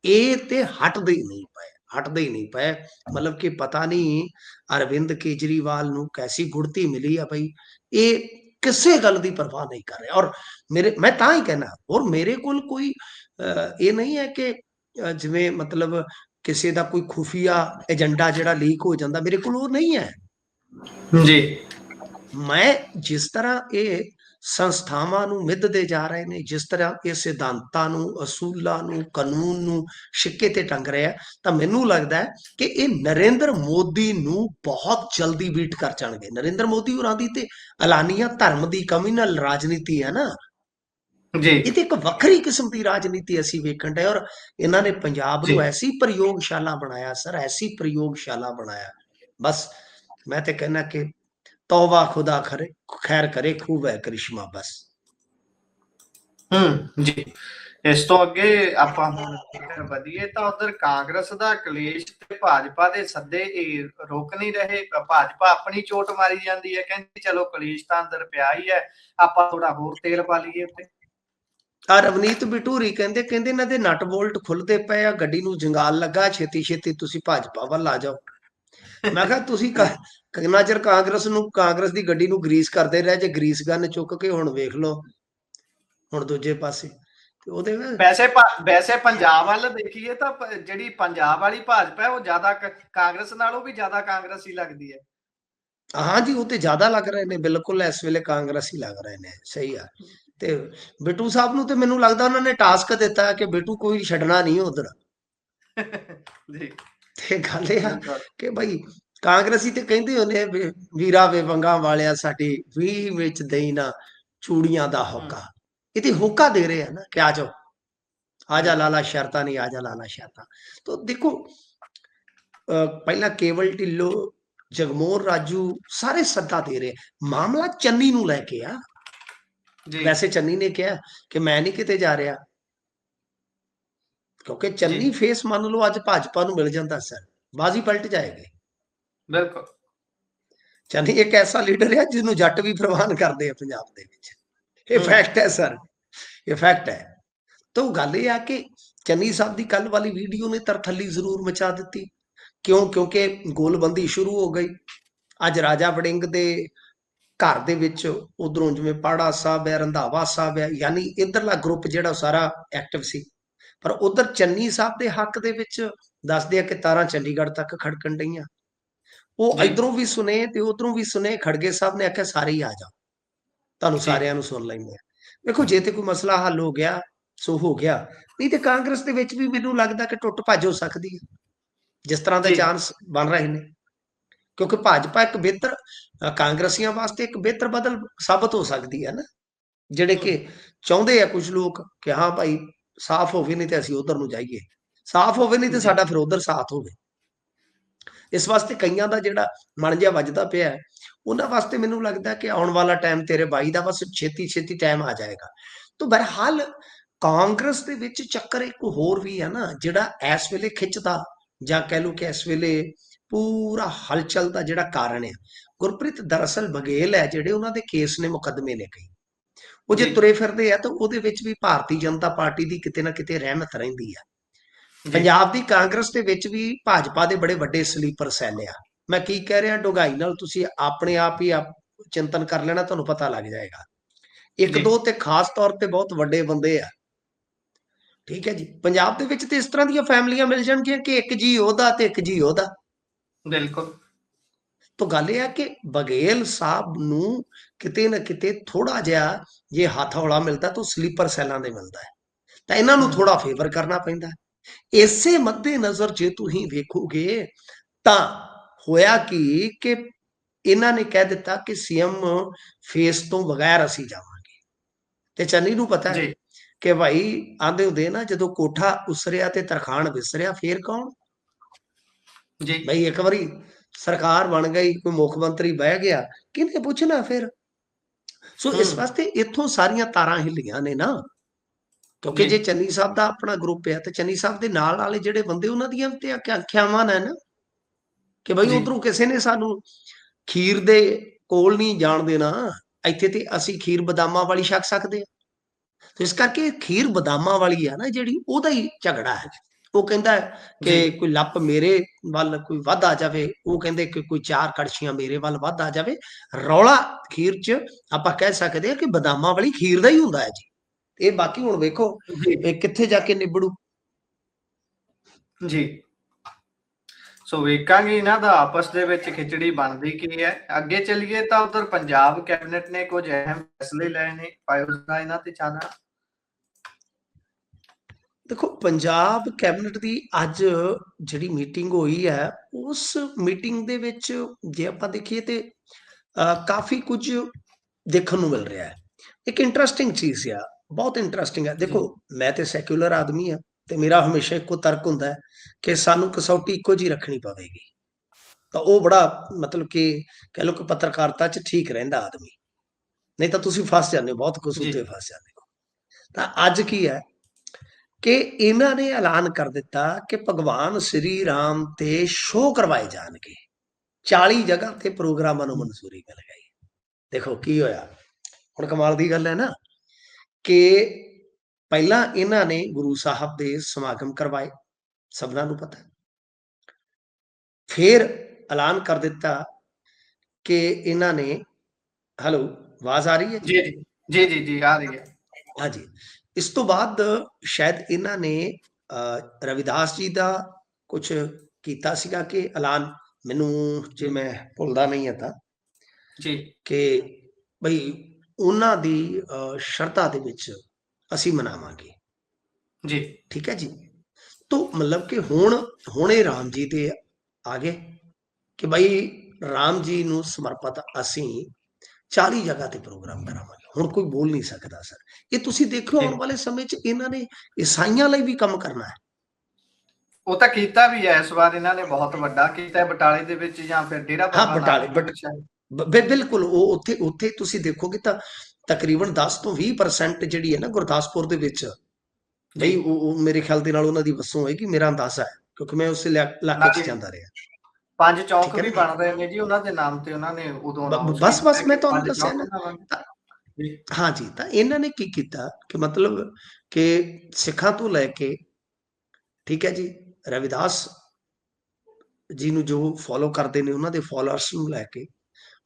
ਇਹ ਤੇ ਹਟਦੇ ਹੀ ਨਹੀਂ ਪਏ ਹਟਦੇ ਹੀ ਨਹੀਂ ਪਏ। ਮਤਲਬ ਕਿ ਪਤਾ ਨਹੀਂ ਅਰਵਿੰਦ ਕੇਜਰੀਵਾਲ ਨੂੰ ਕੈਸੀ ਗੁੜਤੀ ਮਿਲੀ ਆ ਬਈ। ਇਹ ਕਿਸੇ ਗੱਲ ਦੀ ਪਰਵਾਹ ਨਹੀਂ ਕਰ ਰਿਹਾ। ਔਰ ਮੇਰੇ ਮੈਂ ਤਾਂ ਹੀ ਕਹਿਣਾ ਔਰ ਮੇਰੇ ਕੋਲ ਕੋਈ ਇਹ ਨਹੀਂ ਹੈ ਕਿ ਜਿਵੇਂ ਮਤਲਬ ਕਿਸੇ ਦਾ ਕੋਈ ਖੁਫੀਆ ਏਜੰਡਾ ਜਿਹੜਾ ਲੀਕ ਹੋ ਜਾਂਦਾ ਮੇਰੇ ਕੋਲ ਉਹ ਨਹੀਂ ਹੈ। ਜੀ। ਮੈਂ ਜਿਸ ਤਰ੍ਹਾਂ ਇਹ ਸੰਸਥਾਵਾਂ ਨੂੰ ਮਿੱਧਦੇ ਜਾ ਰਹੇ ਨੇ ਜਿਸ ਤਰ੍ਹਾਂ ਇਹ ਸਿਧਾਂਤਾਂ ਨੂੰ ਅਸੂਲਾਂ ਨੂੰ ਕਾਨੂੰਨ ਨੂੰ ਸਿੱਕੇ ਤੇ ਟੰਗ ਰਿਹਾ ਤਾਂ ਮੈਨੂੰ ਲੱਗਦਾ ਹੈ ਕਿ ਇਹ ਨਰਿੰਦਰ ਮੋਦੀ ਨੂੰ ਬਹੁਤ ਜਲਦੀ ਬੀਟ ਕਰ ਜਾਣਗੇ। ਨਰਿੰਦਰ ਮੋਦੀ ਹੋਰਾਂ ਦੀ ਤੇ ਐਲਾਨੀਆ ਧਰਮ ਦੀ ਕਮਿਊਨਲ ਰਾਜਨੀਤੀ ਹੈ ਨਾ। ਜੀ। ਇਹ ਤੇ ਇੱਕ ਵੱਖਰੀ ਕਿਸਮ ਦੀ ਰਾਜਨੀਤੀ ਅਸੀਂ ਵੇਖਣ ਡਏ ਔਰ ਇਹਨਾਂ ਨੇ ਪੰਜਾਬ ਨੂੰ। ਐਸੀ ਪ੍ਰਯੋਗਸ਼ਾਲਾ ਬਣਾਇਆ ਸਰ ਐਸੀ ਪ੍ਰਯੋਗਸ਼ਾਲਾ ਬਣਾਇਆ। ਬਸ ਮੈਂ ਤੇ ਕਹਿੰਦਾ ਕਿ ਤੌਬਾ ਖੁਦਾ ਕਰੇ ਖੈਰ ਕਰੇ ਖੂਬ ਹੈ ਕਰਿਸ਼ਮਾ ਬਸ। ਹੂੰ ਜੀ। ਇਸ ਤੋਂ ਅੱਗੇ ਆਪਾਂ ਹੁਣ ਜੇਕਰ ਵਧੀਏ ਤਾਂ ਉਧਰ ਕਾਂਗਰਸ ਦਾ ਕਲੇਸ਼ ਤੇ ਭਾਜਪਾ ਦੇ ਸੱਦੇ ਇਹ ਰੁਕ ਨਹੀਂ ਰਹੇ। ਭਾਜਪਾ ਆਪਣੀ ਚੋਟ ਮਾਰੀ ਜਾਂਦੀ ਹੈ ਕਹਿੰਦੀ ਚਲੋ ਕਲੇਸ਼ ਤਾਂ ਅੰਦਰ ਪਿਆ ਹੀ ਹੈ ਆਪਾਂ ਥੋੜਾ ਹੋਰ ਤੇਲ ਪਾ ਲਈਏ ਉੱਤੇ। ਆ ਰਵਨੀਤ ਬਿਟੂਰੀ ਕਹਿੰਦੇ ਕਹਿੰਦੇ ਇਹਨਾਂ ਦੇ ਨਟ ਬੋਲਟ ਖੁੱਲਦੇ ਪਏ ਆ ਗੱਡੀ ਨੂੰ ਜੰਗਾਲ ਲੱਗਾ ਛੇਤੀ ਛੇਤੀ ਤੁਸੀਂ ਭਾਜਪਾ ਵੱਲ ਆ ਜਾਓ। ਮੈਂ ਕਿਹਾ ਤੁਸੀਂ ਕਿੰਨਾ ਚਿਰ ਕਾਂਗਰਸ ਨੂੰ ਕਾਂਗਰਸ ਦੀ ਗੱਡੀ ਨੂੰ ਗਰੀਸ ਕਰਦੇ ਰਹੇ ਜੇ ਗਰੀਸ ਗਨ ਚੁੱਕ ਕੇ ਹੁਣ ਵੇਖ ਲਓ ਹੁਣ ਦੂਜੇ ਪਾਸੇ ਤੇ ਉਹਦੇ ਵੈਸੇ ਵੈਸੇ ਪੰਜਾਬ ਵੱਲ ਦੇਖੀਏ ਤਾਂ ਜਿਹੜੀ ਪੰਜਾਬ ਵਾਲੀ ਭਾਜਪਾ ਹੈ ਉਹ ਜ਼ਿਆਦਾ ਕਾਂਗਰਸ ਨਾਲੋਂ ਵੀ ਜ਼ਿਆਦਾ ਕਾਂਗਰਸੀ ਲੱਗਦੀ ਹੈ। ਹਾਂਜੀ ਉਹ ਤੇ ਜ਼ਿਆਦਾ ਲੱਗ ਰਹੇ ਨੇ ਬਿਲਕੁਲ ਇਸ ਵੇਲੇ ਕਾਂਗਰਸੀ ਲੱਗ ਰਹੇ ਨੇ ਸਹੀ ਆ। ਤੇ ਬਿੱਟੂ ਸਾਹਿਬ ਨੂੰ ਤੇ ਮੈਨੂੰ ਲੱਗਦਾ ਉਹਨਾਂ ਨੇ ਟਾਸਕ ਦਿੱਤਾ ਕਿ ਬਿੱਟੂ ਕੋਈ ਛੱਡਣਾ ਨਹੀਂ ਉਧਰ। ਜੀ। ਤੇ ਗੱਲ ਇਹ ਆ ਕਿ ਭਾਈ ਕਾਂਗਰਸੀ ਤੇ ਕਹਿੰਦੇ ਹੁੰਦੇ ਆ ਵੀ ਵੀਰਾ ਵੇ ਵੰਗਾ ਵਾਲਿਆ ਸਾਡੀ ਵੀ ਵਿੱਚ ਦੇਈ ਨਾ ਚੂੜੀਆਂ ਦਾ ਹੋਕਾ। ਇਹ ਤੇ ਹੋਕਾ ਦੇ ਰਹੇ ਆ ਨਾ ਕਿ ਆ ਜਾਓ ਆ ਜਾ ਲਾਲਾ ਸ਼ਰਤਾ ਨਹੀਂ ਆ ਜਾ ਲਾਲਾ ਸ਼ਰਤਾ। ਤਾਂ ਦੇਖੋ ਪਹਿਲਾਂ ਕੇਵਲ ਢਿੱਲੋਂ ਜਗਮੋਹਨ ਰਾਜੂ ਸਾਰੇ ਸੱਦਾ ਦੇ ਰਹੇ। ਮਾਮਲਾ ਚੰਨੀ ਨੂੰ ਲੈ ਕੇ ਆ। ਵੈਸੇ ਚੰਨੀ ਨੇ ਕਿਹਾ ਕਿ ਮੈਂ ਨਹੀਂ ਕਿਤੇ ਜਾ ਰਿਹਾ। ਕਿਉਂਕਿ ਚੰਨੀ। ਫੇਸ ਮੰਨ ਲਓ ਅੱਜ ਭਾਜਪਾ ਨੂੰ ਮਿਲ ਜਾਂਦਾ ਸਰ ਬਾਜ਼ੀ ਪਲਟ ਜਾਏਗੀ। ਬਿਲਕੁਲ। ਚੰਨੀ ਇੱਕ ਐਸਾ ਲੀਡਰ ਹੈ ਜਿਹਨੂੰ ਜੱਟ ਵੀ ਪ੍ਰਵਾਨ ਕਰਦੇ ਆ ਪੰਜਾਬ ਦੇ ਵਿੱਚ। ਇਹ। ਫੈਕਟ ਹੈ ਸਰ ਇਹ ਫੈਕਟ ਹੈ। ਤਾਂ ਗੱਲ ਇਹ ਆ ਕਿ ਚੰਨੀ ਸਾਹਿਬ ਦੀ ਕੱਲ ਵਾਲੀ ਵੀਡੀਓ ਨੇ ਤਰਥੱਲੀ ਜ਼ਰੂਰ ਮਚਾ ਦਿੱਤੀ। ਕਿਉਂ? ਕਿਉਂਕਿ ਗੋਲਬੰਦੀ ਸ਼ੁਰੂ ਹੋ ਗਈ। ਅੱਜ ਰਾਜਾ ਵੜਿੰਗ ਦੇ ਘਰ ਦੇ ਵਿੱਚ ਉਧਰੋਂ ਜਿਵੇਂ ਪਾੜਾ ਸਾਹਿਬ ਹੈ ਰੰਧਾਵਾ ਸਾਹਿਬ ਹੈ ਯਾਨੀ ਇਧਰਲਾ ਗਰੁੱਪ ਜਿਹੜਾ ਸਾਰਾ ਐਕਟਿਵ ਸੀ। ਪਰ ਉਧਰ ਚੰਨੀ ਸਾਹਿਬ ਦੇ ਹੱਕ ਦੇ ਵਿੱਚ ਦੱਸਦੇ ਆ ਕਿ ਤਾਰਾਂ ਚੰਡੀਗੜ੍ਹ ਤੱਕ ਖੜਕਣ ਡਈਆਂ। ਉਹ। ਇਧਰੋਂ ਵੀ ਸੁਨੇ ਤੇ ਉਧਰੋਂ ਵੀ ਸੁਨੇ ਖੜਗੇ ਸਾਹਿਬ ਨੇ ਆਖਿਆ ਸਾਰੇ ਹੀ ਆ ਜਾਓ। ਤੁਹਾਨੂੰ। ਸਾਰਿਆਂ ਨੂੰ ਸੁਣ ਲੈਂਦੇ ਆ। ਵੇਖੋ ਜੇ ਤੇ ਕੋਈ ਮਸਲਾ ਹੱਲ ਹੋ ਗਿਆ ਸੋ ਹੋ ਗਿਆ। ਨਹੀਂ ਤੇ ਕਾਂਗਰਸ ਦੇ ਵਿੱਚ ਵੀ ਮੈਨੂੰ ਲੱਗਦਾ ਕਿ ਟੁੱਟ ਭੱਜ ਹੋ ਸਕਦੀ ਹੈ ਜਿਸ ਤਰ੍ਹਾਂ ਦੇ। ਚਾਂਸ ਬਣ ਰਹੇ ਨੇ। ਕਿਉਂਕਿ ਭਾਜਪਾ ਇੱਕ ਬਿਹਤਰ ਕਾਂਗਰਸੀਆਂ ਵਾਸਤੇ ਇੱਕ ਬਿਹਤਰ ਬਦਲ ਸਾਬਤ ਹੋ ਸਕਦੀ ਹੈ ਨਾ। ਜਿਹੜੇ ਕਿ ਚਾਹੁੰਦੇ ਆ ਕੁਝ ਲੋਕ ਕਿ ਹਾਂ ਭਾਈ ਸਾਫ਼ ਹੋਵੇ ਨਹੀਂ ਤੇ ਅਸੀਂ ਉਧਰ ਨੂੰ ਜਾਈਏ। ਸਾਫ਼ ਹੋਵੇ ਨਹੀਂ ਤੇ। ਸਾਡਾ ਫਿਰ ਉਧਰ ਸਾਥ ਹੋਵੇ। ਇਸ ਵਾਸਤੇ ਕਈਆਂ ਦਾ ਜਿਹੜਾ ਮਨ ਜਿਹਾ ਵੱਜਦਾ ਪਿਆ ਹੈ, ਉਹਨਾਂ ਵਾਸਤੇ ਮੈਨੂੰ ਲੱਗਦਾ ਕਿ ਆਉਣ ਵਾਲਾ ਟਾਈਮ ਤੇਰੇ ਬਾਈ ਦਾ ਬਸ ਛੇਤੀ ਛੇਤੀ ਟਾਈਮ ਆ ਜਾਏਗਾ। ਤਾਂ ਬਹਰਹਾਲ ਕਾਂਗਰਸ ਦੇ ਵਿੱਚ ਚੱਕਰ ਇੱਕ ਹੋਰ ਵੀ ਹੈ ਨਾ ਜਿਹੜਾ ਇਸ ਵੇਲੇ ਖਿੱਚਦਾ ਜਾਂ ਕਹਿ ਲਓ ਕਿ ਇਸ ਵੇਲੇ ਪੂਰਾ ਹਲਚਲ ਦਾ ਜਿਹੜਾ ਕਾਰਨ ਹੈ। ਗੁਰਪ੍ਰੀਤ ਦਰਅਸਲ ਬਗੇਲ ਹੈ ਜਿਹੜੇ ਉਹਨਾਂ ਦੇ ਕੇਸ ਨੇ ਮੁਕੱਦਮੇ ਨੇ ਕਈ ਉਹ ਜੇ। ਤੁਰੇ ਫਿਰਦੇ ਆ ਤਾਂ ਉਹਦੇ ਵਿੱਚ ਵੀ ਭਾਰਤੀ ਜਨਤਾ ਪਾਰਟੀ ਦੀ ਕਿਤੇ ਨਾ ਕਿਤੇ ਰਹਿਮਤ ਰਹਿੰਦੀ ਆ। ਪੰਜਾਬ ਦੀ ਕਾਂਗਰਸ ਦੇ ਵਿੱਚ ਵੀ ਭਾਜਪਾ ਦੇ ਬੜੇ ਵੱਡੇ ਸਲੀਪਰ ਸੈੱਲ ਆ। ਮੈਂ ਕੀ ਕਹਿ ਰਿਹਾ ਡੁਗਾਈ ਨਾਲ ਤੁਸੀਂ ਆਪਣੇ ਆਪ ਹੀ ਚਿੰਤਨ ਕਰ ਲੈਣਾ ਤੁਹਾਨੂੰ ਪਤਾ ਲੱਗ ਜਾਏਗਾ। ਇੱਕ। ਦੋ ਤੇ ਖਾਸ ਤੌਰ ਤੇ ਬਹੁਤ ਵੱਡੇ ਬੰਦੇ ਆ। ਠੀਕ ਹੈ ਜੀ। ਪੰਜਾਬ ਦੇ ਵਿੱਚ ਤੇ ਇਸ ਤਰ੍ਹਾਂ ਦੀਆਂ ਫੈਮਲੀਆਂ ਮਿਲ ਜਾਣਗੀਆਂ ਕਿ ਇੱਕ ਜੀ ਉਹਦਾ ਤੇ ਇੱਕ ਜੀ ਉਹਦਾ। ਬਿਲਕੁਲ। ਤਾਂ ਗੱਲ ਇਹ ਆ ਕਿ ਬਗੇਲ ਸਾਹਿਬ ਨੂੰ ਕਿਤੇ ਨਾ ਕਿਤੇ ਥੋੜਾ ਜਿਹਾ ਜੇ ਹੱਥ ਹੌਲਾ ਮਿਲਦਾ ਤਾਂ ਸਲੀਪਰ ਸੈੱਲਾਂ ਦੇ ਮਿਲਦਾ ਹੈ। ਤਾਂ ਇਹਨਾਂ ਨੂੰ। ਥੋੜਾ ਫੇਵਰ ਕਰਨਾ ਪੈਂਦਾ ਹੈ। ਇਸੇ ਮੱਦੇ ਨਜ਼ਰ ਜੇ ਤੁਸੀਂ ਵੇਖੋਗੇ ਤਾਂ ਹੋਇਆ ਕੀ ਕਿ ਇਹਨਾਂ ਨੇ ਕਹਿ ਦਿੱਤਾ ਕਿ ਸੀਐਮ ਫੇਸ ਤੋਂ ਬਗੈਰ ਅਸੀਂ ਜਾਵਾਂਗੇ। ਤੇ ਚੰਨੀ ਨੂੰ ਪਤਾ ਹੈ ਕਿ ਭਾਈ ਆਂਦੇ ਹੁੰਦੇ ਨਾ ਜਦੋਂ ਕੋਠਾ ਉਸਰਿਆ ਤੇ ਤਰਖਾਣ ਵਿਸਰਿਆ ਫੇਰ ਕੌਣ? ਜੀ। ਬਈ ਇੱਕ ਵਾਰੀ ਸਰਕਾਰ ਬਣ ਗਈ ਕੋਈ ਮੁੱਖ ਮੰਤਰੀ ਬਹਿ ਗਿਆ ਕਿਹਨੇ ਪੁੱਛਣਾ ਫਿਰ? ਸੋ ਇਸ। ਵਾਸਤੇ ਇੱਥੋਂ ਸਾਰੀਆਂ ਤਾਰਾਂ ਹਿੱਲੀਆਂ ਨੇ ਨਾ ਕਿਉਂਕਿ ਜੀ। ਚੰਨੀ ਸਾਹਿਬ ਦਾ ਆਪਣਾ ਗਰੁੱਪ ਹੈ ਤੇ ਚੰਨੀ ਸਾਹਿਬ ਦੇ ਨਾਲ ਵਾਲੇ ਜਿਹੜੇ ਬੰਦੇ ਉਹਨਾਂ ਦੀਆਂ ਤੇ ਆਖਿਆਵਾਂ ਨੇ ਨਾ ਕਿ ਬਈ ਜੀ। ਉਧਰੋਂ ਕਿਸੇ ਨੇ ਸਾਨੂੰ ਖੀਰ ਦੇ ਕੋਲ ਨਹੀਂ ਜਾਣ ਦੇਣਾ ਇੱਥੇ ਤੇ ਅਸੀਂ ਖੀਰ ਬਦਾਮਾਂ ਵਾਲੀ ਛਕ ਸਕਦੇ ਆ ਤੇ ਇਸ ਕਰਕੇ ਖੀਰ ਬਦਾਮਾਂ ਵਾਲੀ ਆ ਨਾ ਜਿਹੜੀ ਉਹਦਾ ਹੀ ਝਗੜਾ ਹੈ ਉਹ ਕਹਿੰਦਾ ਕਿ। ਕੋਈ ਲੱਪ ਮੇਰੇ ਵੱਲ ਕੋਈ ਵੱਧ ਆ ਜਾਵੇ ਉਹ ਕਹਿੰਦੇ ਕਿ ਕੋਈ ਚਾਰ ਕੜਛੀਆਂ ਮੇਰੇ ਵੱਲ ਵੱਧ ਆ ਜਾਵੇ। ਰੌਲਾ ਖੀਰ 'ਚ ਆਪਾਂ ਕਹਿ ਸਕਦੇ ਆ ਕਿ ਬਦਾਮਾਂ ਵਾਲੀ ਖੀਰ ਦਾ ਹੀ ਹੁੰਦਾ ਹੈ ਜੀ। ਇਹ ਬਾਕੀ ਹੁਣ ਵੇਖੋ ਇਹ ਕਿੱਥੇ ਜਾ ਕੇ ਨਿਬੜੂ। ਜੀ। ਸੋ ਵੇਖਾਂਗੇ ਇਹਨਾਂ ਦਾ ਆਪਸ ਦੇ ਵਿੱਚ ਖਿਚੜੀ ਬਣਦੀ ਕੀ ਹੈ। ਅੱਗੇ ਚੱਲੀਏ ਤਾਂ ਉਧਰ ਪੰਜਾਬ ਕੈਬਨਿਟ ਨੇ ਕੁਝ ਅਹਿਮ ਫੈਸਲੇ ਲਏ ਨੇ। ਪਾਇਓ ਦਾ ਇਹਨਾਂ ਤੇ ਚਾਨਣਾ। ਦੇਖੋ ਪੰਜਾਬ ਕੈਬਨਿਟ ਦੀ ਅੱਜ ਜਿਹੜੀ ਮੀਟਿੰਗ ਹੋਈ ਹੈ ਉਸ ਮੀਟਿੰਗ ਦੇ ਵਿੱਚ ਜੇ ਆਪਾਂ ਦੇਖੀਏ ਤੇ ਕਾਫੀ ਕੁਝ ਦੇਖਣ ਨੂੰ ਮਿਲ ਰਿਹਾ ਹੈ। ਇੱਕ ਇੰਟਰਸਟਿੰਗ ਚੀਜ਼ ਆ ਬਹੁਤ ਇੰਟਰਸਟਿੰਗ ਹੈ ਦੇਖੋ ਮੈਂ ਤੇ ਸੈਕੂਲਰ ਆਦਮੀ ਆ ਤੇ ਮੇਰਾ ਹਮੇਸ਼ਾ ਇੱਕੋ ਤਰਕ ਹੁੰਦਾ ਹੈ ਕਿ ਸਾਨੂੰ ਕਸੌਟੀ ਇੱਕੋ ਜੀ ਰੱਖਣੀ ਪਵੇਗੀ। ਤਾਂ ਉਹ ਬੜਾ ਮਤਲਬ ਕਿ ਕਹਿ ਲਓ ਕਿ ਪੱਤਰਕਾਰਤਾ 'ਚ ਠੀਕ ਰਹਿੰਦਾ ਆਦਮੀ। ਨਹੀਂ ਤਾਂ ਤੁਸੀਂ ਫਸ ਜਾਂਦੇ ਹੋ ਬਹੁਤ ਕੁਝ। ਉੱਤੇ ਫਸ ਜਾਂਦੇ ਹੋ। ਤਾਂ ਅੱਜ ਕੀ ਹੈ ਕਿ ਇਹਨਾਂ ਨੇ ਐਲਾਨ ਕਰ ਦਿੱਤਾ ਕਿ ਭਗਵਾਨ ਸ੍ਰੀ ਰਾਮ ਤੇ ਸ਼ੋਅ ਕਰਵਾਏ ਜਾਣਗੇ। 40 ਜਗ੍ਹਾ ਤੇ ਪ੍ਰੋਗਰਾਮਾਂ ਨੂੰ ਮਨਜ਼ੂਰੀ ਮਿਲ ਗਈ। ਦੇਖੋ ਕੀ ਹੋਇਆ। ਹੁਣ ਕਮਾਲ ਦੀ ਗੱਲ ਹੈ ਨਾ ਕਿ ਪਹਿਲਾਂ ਇਹਨਾਂ ਨੇ ਗੁਰੂ ਸਾਹਿਬ ਦੇ ਸਮਾਗਮ ਕਰਵਾਏ ਸਭਨਾਂ ਨੂੰ ਪਤਾ। ਫਿਰ ਐਲਾਨ ਕਰ ਦਿੱਤਾ ਕਿ ਇਹਨਾਂ ਨੇ ਹੈਲੋ ਆਵਾਜ਼ ਆ ਰਹੀ ਹੈ ਜੀ? ਜੀ ਜੀ ਜੀ ਜੀ ਆ ਰਹੀ ਹੈ। ਹਾਂਜੀ। ਇਸ ਤੋਂ ਬਾਅਦ ਸ਼ਾਇਦ ਇਹਨਾਂ ਨੇ ਰਵਿਦਾਸ ਜੀ ਦਾ ਕੁਝ ਕੀਤਾ ਸੀਗਾ ਕਿ ਐਲਾਨ। ਮੈਨੂੰ ਜੇ ਮੈਂ ਭੁੱਲਦਾ ਨਹੀਂ ਹੈ ਤਾਂ ਜੀ। ਕਿ ਬਈ ਉਹਨਾਂ ਦੀ ਸ਼ਰਧਾ ਦੇ ਵਿੱਚ ਅਸੀਂ ਮਨਾਵਾਂਗੇ। ਜੀ। ਠੀਕ ਹੈ ਜੀ? ਤੋਂ ਮਤਲਬ ਕਿ ਹੁਣ ਹੁਣੇ ਰਾਮ ਜੀ ਦੇ ਆ ਗਏ ਕਿ ਬਈ ਰਾਮ ਜੀ ਨੂੰ ਸਮਰਪਿਤ ਅਸੀਂ 40 ਜਗ੍ਹਾ ਤੇ ਪ੍ਰੋਗਰਾਮ ਕਰਾਵਾਂਗੇ। ਹੁਣ ਕੋਈ ਬੋਲ ਨਹੀਂ ਸਕਦਾ ਸਰ ਇਹ ਤੁਸੀਂ ਦੇਖੋ ਆਉਣ। ਵਾਲੇ ਸਮੇਂ 'ਚ ਇਹਨਾਂ ਨੇ ਈਸਾਈਆਂ ਲਈ ਵੀ ਕੰਮ ਕਰਨਾ ਹੈ ਉਹ ਤਾਂ ਕੀਤਾ ਵੀ ਹੈ ਇਸ ਵਾਰ ਇਹਨਾਂ ਨੇ ਬਹੁਤ ਵੱਡਾ ਕੀਤਾ ਹੈ ਬਟਾਲੇ ਦੇ ਵਿੱਚ ਜਾਂ ਫਿਰ ਡੇਰਾ ਬਾਬਾ ਬਟਾਲੇ, ਹੈ। ਬ- ਬਿ- ਬਿਲਕੁਲ ਉਹ ਉੱਥੇ ਉੱਥੇ ਤੁਸੀਂ ਦੇਖੋਗੇ ਤਾਂ ਤਕਰੀਬਨ 10 ਤੋਂ 20% ਜਿਹੜੀ ਹੈ ਨਾ ਗੁਰਦਾਸਪੁਰ ਦੇ ਵਿੱਚ ਬਈ ਉਹ ਮੇਰੇ ਖਿਆਲ ਦੇ ਨਾਲ ਉਹਨਾਂ ਦੀ ਵਸੋਂ ਹੋਏਗੀ ਮੇਰਾ ਅੰਦਾਜ਼ਾ ਹੈ ਕਿਉਂਕਿ ਮੈਂ ਉਸ ਇਲਾ- ਇਲਾਕੇ 'ਚ। ਜਾਂਦਾ ਰਿਹਾ ਪੰਜ ਚੌਕ ਵੀ? ਬਣ ਰਹੇ ਨੇ ਜੀ ਉਹਨਾਂ ਦੇ ਨਾਮ ਤੇ ਉਹਨਾਂ ਨੇ ਉਦੋਂ ਬਸ- ਬਸ ਮੈਂ ਤੁਹਾਨੂੰ ਦੱਸਿਆ। ਜੀ ਹਾਂਜੀ ਤਾਂ ਇਹਨਾਂ ਨੇ ਕੀ ਕੀਤਾ ਕਿ ਮਤਲਬ ਕਿ ਸਿੱਖਾਂ ਤੋਂ ਲੈ ਕੇ ਠੀਕ ਹੈ ਜੀ ਰਵਿਦਾਸ ਜੀ ਨੂੰ ਜੋ ਫੋਲੋ ਕਰਦੇ ਨੇ ਉਹਨਾਂ ਦੇ ਫਾਲੋਅਰਸ ਨੂੰ ਲੈ ਕੇ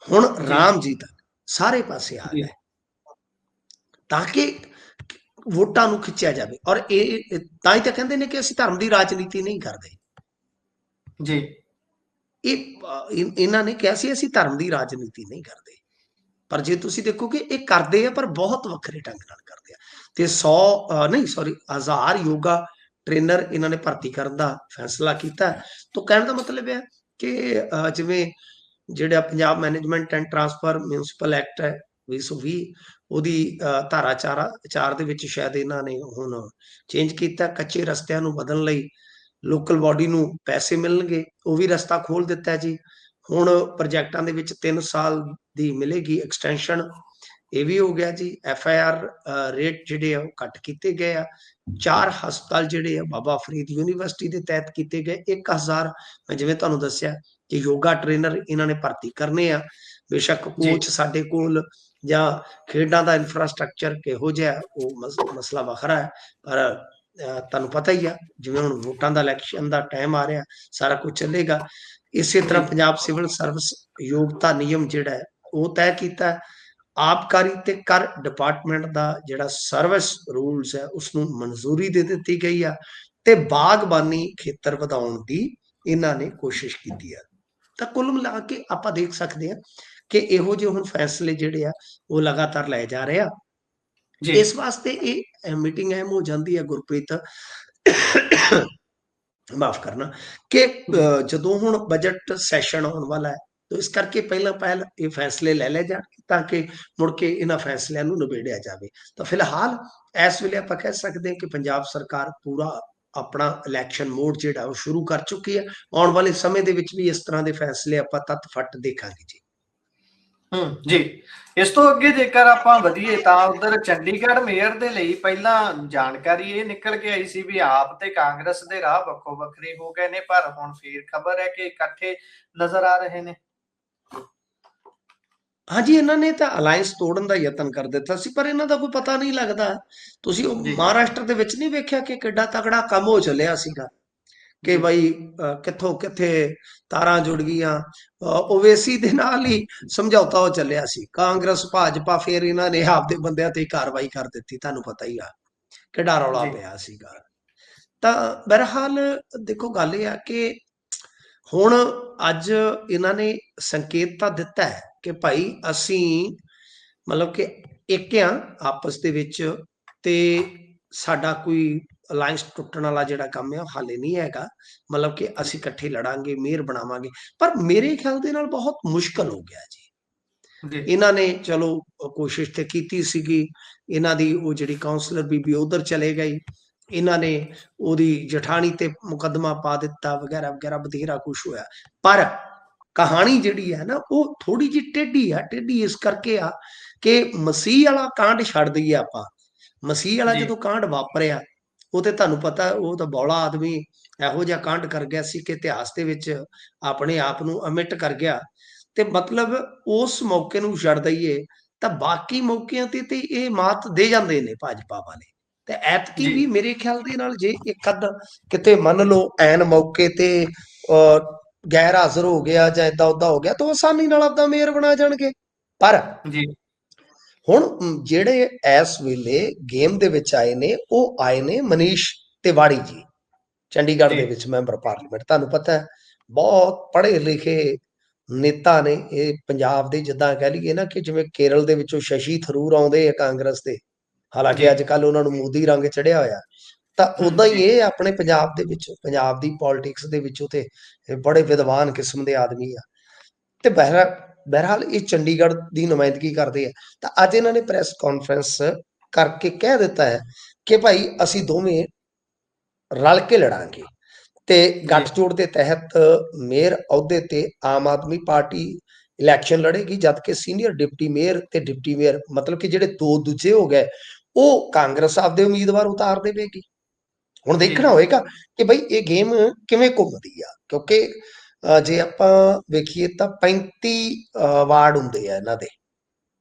ਹੁਣ ਜੀ। ਰਾਮ ਜੀ ਤੱਕ ਸਾਰੇ ਪਾਸੇ ਆ ਜੀ। ਗਏ ਤਾਂ ਕਿ ਵੋਟਾਂ ਨੂੰ ਖਿੱਚਿਆ ਜਾਵੇ ਔਰ ਇਹ ਇਹ- ਤਾਂ ਹੀ ਤਾਂ ਕਹਿੰਦੇ ਨੇ ਕਿ ਅਸੀਂ ਧਰਮ ਦੀ ਰਾਜਨੀਤੀ ਨਹੀਂ ਕਰਦੇ ਜੀ ਇਹ ਅ, ਇਨ- ਇਹਨਾਂ ਨੇ ਕਿਹਾ ਸੀ ਅਸੀਂ ਧਰਮ ਦੀ ਰਾਜਨੀਤੀ ਨਹੀਂ ਕਰਦੇ ਪਰ ਜੇ ਤੁਸੀਂ ਦੇਖੋ ਕਿ ਇਹ ਕਰਦੇ ਆ ਪਰ ਬਹੁਤ ਵੱਖਰੇ ਢੰਗ ਨਾਲ ਕਰਦੇ ਆ। ਤੇ 100 ਨਹੀਂ ਸੌਰੀ ਹਜ਼ਾਰ ਯੋਗਾ ਟ੍ਰੇਨਰ ਇਹਨਾਂ ਨੇ ਭਰਤੀ ਕਰਨ ਦਾ ਫੈਸਲਾ ਕੀਤਾ। ਤਾਂ ਕਹਿਣ ਦਾ ਮਤਲਬ ਹੈ ਕਿ ਜਿਵੇਂ ਜਿਹੜਾ Punjab management and transfer municipal act ਹੈ 2020 ਉਹਦੀ ਅ, ਧਾਰਾ 4 ਚਾਰ ਦੇ ਵਿੱਚ ਸ਼ਾਇਦ ਇਹਨਾਂ ਨੇ ਹੁਣ ਚੇਂਜ ਕੀਤਾ ਕੱਚੇ ਰਸਤਿਆਂ ਨੂੰ ਬਦਲਣ ਲਈ ਲੋਕਲ ਬਾਡੀ ਨੂੰ ਪੈਸੇ ਮਿਲਣਗੇ ਉਹ ਵੀ ਰਸਤਾ ਖੋਲ ਦਿੱਤਾ ਜੀ। ਹੁਣ ਪ੍ਰੋਜੈਕਟਾਂ ਦੇ ਵਿੱਚ 3 ਸਾਲ ਦੀ ਮਿਲੇਗੀ ਐਕਸਟੈਂਸ਼ਨ ਇਹ ਵੀ ਹੋ ਗਿਆ ਜੀ ਐਫ ਆਈ ਆਰ ਰੇਟ ਜਿਹੜੇ ਆ ਉਹ ਘੱਟ ਕੀਤੇ ਗਏ ਆ। ਚਾਰ ਹਸਪਤਾਲ ਜਿਹੜੇ ਆ ਬਾਬਾ ਫਰੀਦ ਯੂਨੀਵਰਸਿਟੀ ਦੇ ਤਹਿਤ ਕੀਤੇ ਗਏ। 1000 ਮੈਂ ਜਿਵੇਂ ਤੁਹਾਨੂੰ ਦੱਸਿਆ ਕਿ ਯੋਗਾ ਟ੍ਰੇਨਰ ਇਹਨਾਂ ਨੇ ਭਰਤੀ ਕਰਨੇ ਆ। ਬੇਸ਼ੱਕ। ਕੋਚ ਸਾਡੇ ਕੋਲ ਜਾਂ ਖੇਡਾਂ ਦਾ ਇਨਫਰਾਸਟ੍ਰਕਚਰ ਕਿਹੋ ਜਿਹਾ ਉਹ ਮਸ- ਮਸਲਾ ਵੱਖਰਾ ਹੈ। ਪਰ ਤੁਹਾਨੂੰ ਪਤਾ ਹੀ ਆ ਜਿਵੇਂ ਹੁਣ ਵੋਟਾਂ ਦਾ ਇਲੈਕਸ਼ਨ ਦਾ ਟਾਈਮ ਆ ਰਿਹਾ ਸਾਰਾ ਕੁਝ ਚੱਲੇਗਾ। ਇਸੇ ਤਰ੍ਹਾਂ। ਪੰਜਾਬ ਸਿਵਲ ਸਰਵਿਸ ਯੋਗਤਾ ਨਿਯਮ ਜਿਹੜਾ ਹੈ ਉਹ ਤੈਅ ਕੀਤਾ ਹੈ। ਆਬਕਾਰੀ ਤੇ ਕਰ ਡਿਪਾਰਟਮੈਂਟ ਦਾ ਜਿਹੜਾ ਸਰਵਿਸ ਰੂਲਸ ਹੈ ਉਸ ਨੂੰ ਮਨਜ਼ੂਰੀ ਦੇ ਦਿੱਤੀ ਗਈ ਆ ਤੇ ਬਾਗਬਾਨੀ ਖੇਤਰ ਵਧਾਉਣ ਦੀ ਇਹਨਾਂ ਨੇ ਕੋਸ਼ਿਸ਼ ਕੀਤੀ ਆ ਤਾਂ ਕੁੱਲ ਮਿਲਾ ਕੇ ਆਪਾਂ ਦੇਖ ਸਕਦੇ ਹਾਂ ਕਿ ਇਹੋ ਜਿਹੇ ਹੁਣ ਫੈਸਲੇ ਜਿਹੜੇ ਆ ਉਹ ਲਗਾਤਾਰ ਲਏ ਜਾ ਰਹੇ ਆ ਜੀ ਇਸ ਵਾਸਤੇ ਇਹ ਮੀਟਿੰਗ ਅਹਿਮ ਹੋ ਜਾਂਦੀ ਹੈ ਗੁਰਪ੍ਰੀਤ ਮਾਫ ਕਰਨਾ ਕਿ ਜਦੋਂ ਹੁਣ ਬਜਟ ਸੈਸ਼ਨ ਆਉਣ ਵਾਲਾ ਹੈ, ਤਾਂ ਇਸ ਕਰਕੇ ਪਹਿਲਾਂ ਪਹਿਲ ਇਹ ਫੈਸਲੇ ਲੈ ਲਏ ਜਾਣ ਤਾਂ ਕਿ ਮੁੜ ਕੇ ਇਹਨਾਂ ਫੈਸਲਿਆਂ ਨੂੰ ਨਿਬੇੜਿਆ ਜਾਵੇ। ਤਾਂ ਫਿਲਹਾਲ ਇਸ ਵੇਲੇ ਆਪਾਂ ਕਹਿ ਸਕਦੇ ਹਾਂ ਕਿ ਪੰਜਾਬ ਸਰਕਾਰ ਪੂਰਾ ਆਪਣਾ ਇਲੈਕਸ਼ਨ ਮੋਡ ਜਿਹੜਾ ਉਹ ਸ਼ੁਰੂ ਕਰ ਚੁੱਕੀ ਹੈ। ਆਉਣ ਵਾਲੇ ਸਮੇਂ ਦੇ ਵਿੱਚ ਵੀ ਇਸ ਤਰ੍ਹਾਂ ਦੇ ਫੈਸਲੇ ਆਪਾਂ ਤੱਤ ਫੱਟ ਦੇਖਾਂਗੇ ਜੀ। ਹੂੰ, ਜੀ। ਇਸ ਤੋਂ ਅੱਗੇ ਜੇਕਰ ਆਪਾਂ ਵਧੀਏ ਤਾਂ ਉਧਰ ਚੰਡੀਗੜ੍ਹ ਮੇਅਰ ਦੇ ਲਈ ਪਹਿਲਾਂ ਜਾਣਕਾਰੀ ਇਹ ਨਿਕਲ ਕੇ ਆਈ ਸੀ ਵੀ ਆਪ ਤੇ ਕਾਂਗਰਸ ਦੇ ਰਾਹ ਵੱਖੋ ਵੱਖਰੇ ਹੋ ਗਏ ਨੇ ਪਰ ਹੁਣ ਫੇਰ ਖਬਰ ਹੈ ਕਿ ਇਕੱਠੇ ਨਜ਼ਰ ਆ ਰਹੇ ਨੇ। ਹਾਂਜੀ ਇਹਨਾਂ ਨੇ ਤਾਂ ਅਲਾਈਅੰਸ ਤੋੜਨ ਦਾ ਯਤਨ ਕਰ ਦਿੱਤਾ ਸੀ ਪਰ ਇਹਨਾਂ ਦਾ ਕੋਈ ਪਤਾ ਨਹੀਂ ਲੱਗਦਾ। ਤੁਸੀਂ ਉਹ। ਮਹਾਰਾਸ਼ਟਰ ਦੇ ਵਿੱਚ ਨਹੀਂ ਵੇਖਿਆ ਕਿ ਕਿੱਡਾ ਤਕੜਾ ਕੰਮ ਹੋ ਚੱਲਿਆ ਸੀਗਾ? ਕਿ। ਬਈ ਕਿੱਥੋਂ ਕਿੱਥੇ ਤਾਰਾਂ ਜੁੜ ਗਈਆਂ ਓਵੇਸੀ ਦੇ ਨਾਲ ਹੀ ਸਮਝੌਤਾ ਹੋ ਚੱਲਿਆ ਸੀ ਕਾਂਗਰਸ ਭਾਜਪਾ ਫਿਰ ਇਹਨਾਂ ਨੇ ਆਪਦੇ ਬੰਦਿਆਂ ਤੇ ਕਾਰਵਾਈ ਕਰ ਦਿੱਤੀ ਤੁਹਾਨੂੰ ਪਤਾ ਹੀ ਆ ਕਿੱਡਾ ਰੌਲਾ। ਪਿਆ ਸੀਗਾ ਤਾਂ ਬਹਰਹਾਲ ਦੇਖੋ ਗੱਲ ਇਹ ਆ ਕਿ ਹੁਣ ਅੱਜ ਇਹਨਾਂ ਨੇ ਸੰਕੇਤ ਤਾਂ ਦਿੱਤਾ ਹੈ ਕਿ ਭਾਈ ਅਸੀਂ ਮਤਲਬ ਕਿ ਇੱਕ ਆ ਆਪਸ ਦੇ ਵਿੱਚ ਤੇ ਸਾਡਾ ਕੋਈ ਅਲਾਈਅੰਸ ਟੁੱਟਣ ਵਾਲਾ ਜਿਹੜਾ ਕੰਮ ਹੈ ਉਹ ਹਾਲੇ ਨਹੀਂ ਹੈਗਾ। ਮਤਲਬ ਕਿ ਅਸੀਂ ਇਕੱਠੇ ਲੜਾਂਗੇ ਮੇਅਰ ਬਣਾਵਾਂਗੇ। ਪਰ ਮੇਰੇ ਖਿਆਲ ਦੇ ਨਾਲ ਬਹੁਤ ਮੁਸ਼ਕਲ ਹੋ ਗਿਆ ਜੀ। ਇਹਨਾਂ ਨੇ ਚਲੋ ਕੋਸ਼ਿਸ਼ ਤੇ ਕੀਤੀ ਸੀਗੀ। ਇਹਨਾਂ ਦੀ ਉਹ ਜਿਹੜੀ ਕਾਉਂਸਲਰ ਬੀਬੀ ਉਧਰ ਚਲੇ ਗਈ ਇਹਨਾਂ ਨੇ ਉਹਦੀ ਜਠਾਣੀ ਤੇ ਮੁਕੱਦਮਾ ਪਾ ਦਿੱਤਾ ਵਗੈਰਾ ਵਗੈਰਾ ਬਥੇਰਾ ਕੁਝ ਹੋਇਆ। ਪਰ ਕਹਾਣੀ ਜਿਹੜੀ ਹੈ ਨਾ ਉਹ ਥੋੜੀ ਜਿਹੀ ਟੇਢੀ ਆ। ਟੇਢੀ ਇਸ ਕਰਕੇ ਆ ਕਿ ਮਸੀਹ ਵਾਲਾ ਕਾਂਡ ਛੱਡ ਦਈਏ ਆਪਾਂ। ਮਸੀਹ ਵਾਲਾ। ਜਦੋਂ ਕਾਂਡ ਵਾਪਰਿਆ ਉਹ ਤੇ ਤੁਹਾਨੂੰ ਪਤਾ ਉਹ ਤਾਂ ਬੌਲਾ ਆਦਮੀ ਇਹੋ ਜਿਹਾ ਕਾਂਡ ਕਰ ਗਿਆ ਸੀ ਕਿ ਇਤਿਹਾਸ ਦੇ ਵਿੱਚ ਆਪਣੇ ਆਪ ਨੂੰ ਅਮਿਟ ਕਰ ਗਿਆ। ਤੇ ਮਤਲਬ ਉਸ ਮੌਕੇ ਨੂੰ ਛੱਡ ਦਈਏ ਤਾਂ ਬਾਕੀ ਮੌਕਿਆਂ ਤੇ ਤੇ ਇਹ ਮਾਤ ਦੇ ਜਾਂਦੇ ਨੇ ਭਾਜਪਾ ਵਾਲੇ ਤੇ ਐਤਕੀ। ਵੀ ਮੇਰੇ ਖਿਆਲ ਦੇ ਨਾਲ ਜੇ ਇੱਕ ਅੱਧ ਕਿਤੇ ਮੰਨ ਲਓ ਐਨ ਮੌਕੇ ਤੇ ਗੈਰ ਹਾਜ਼ਰ ਹੋ ਗਿਆ ਜਾਂ ਇਦਾਂ ਉਦਾਂ ਹੋ ਗਿਆ ਤਾਂ ਉਹ ਆਸਾਨੀ ਨਾਲ ਆਪਦਾ ਮੇਅਰ ਬਣਾ ਜਾਣਗੇ। ਪਰ ਜੀ। ਹੁਣ ਜਿਹੜੇ ਇਸ ਵੇਲੇ ਗੇਮ ਦੇ ਵਿੱਚ ਆਏ ਨੇ ਉਹ ਆਏ ਨੇ ਮਨੀਸ਼ ਤਿਵਾੜੀ ਜੀ ਚੰਡੀਗੜ੍ਹ ਦੇ। ਵਿੱਚ ਮੈਂਬਰ ਪਾਰਲੀਮੈਂਟ ਤੁਹਾਨੂੰ ਪਤਾ ਹੈ ਬਹੁਤ ਪੜ੍ਹੇ ਲਿਖੇ ਨੇਤਾ ਨੇ ਇਹ ਪੰਜਾਬ ਦੇ ਜਿੱਦਾਂ ਕਹਿ ਲਈਏ ਨਾ ਕਿ ਜਿਵੇਂ ਕੇਰਲ ਦੇ ਵਿੱਚੋਂ ਸ਼ਸ਼ੀ ਥਰੂਰ ਆਉਂਦੇ ਆ ਕਾਂਗਰਸ ਦੇ ਹਾਲਾਂਕਿ। ਅੱਜ ਕੱਲ ਉਹਨਾਂ ਨੂੰ ਮੋਦੀ ਰੰਗ ਚੜਿਆ ਹੋਇਆ ਤਾਂ ਉਦਾਂ ਹੀ। ਇਹ ਆਪਣੇ ਪੰਜਾਬ ਦੇ ਵਿੱਚ ਪੰਜਾਬ ਦੀ ਪੋਲਿਟਿਕਸ ਦੇ ਵਿੱਚੋਂ ਤੇ ਬੜੇ ਵਿਦਵਾਨ ਕਿਸਮ ਦੇ ਆਦਮੀ ਆ ਤੇ ਬਹਿਰ ਬਹਰਹਾਲ ਇਹ ਚੰਡੀਗੜ੍ਹ ਦੀ ਨੁਮਾਇੰਦਗੀ ਕਰਦੇ ਆ। ਤਾਂ ਅੱਜ ਇਹਨਾਂ ਨੇ ਪ੍ਰੈਸ ਕਾਨਫਰੰਸ ਕਰਕੇ ਕਹਿ ਦਿੱਤਾ ਹੈ ਕਿ ਭਾਈ ਅਸੀਂ ਦੋਵੇਂ ਰਲ ਕੇ ਲੜਾਂਗੇ ਤੇ ਗੱਠਜੋੜ ਦੇ ਤਹਿਤ ਮੇਅਰ ਅਹੁਦੇ ਤੇ ਆਮ ਆਦਮੀ ਪਾਰਟੀ ਇਲੈਕਸ਼ਨ ਲੜੇਗੀ ਜਦ ਕਿ ਸੀਨੀਅਰ ਡਿਪਟੀ ਮੇਅਰ ਤੇ ਡਿਪਟੀ ਮੇਅਰ ਮਤਲਬ ਕਿ ਜਿਹੜੇ ਦੋ ਦੂਜੇ ਹੋ ਗਏ ਉਹ ਕਾਂਗਰਸ ਆਪਦੇ ਉਮੀਦਵਾਰ ਉਤਾਰ ਦੇਵੇਗੀ। ਹੁਣ। ਦੇਖਣਾ ਹੋਏਗਾ ਕਿ ਭਾਈ ਇਹ ਗੇਮ ਕਿਵੇਂ ਘੁੰਮਦੀ ਆ ਕਿਉਂਕਿ ਜੇ ਆਪਾਂ ਵੇਖੀਏ ਤਾਂ 35 ਅਹ, ਵਾਰਡ ਹੁੰਦੇ ਆ ਇਹਨਾਂ ਦੇ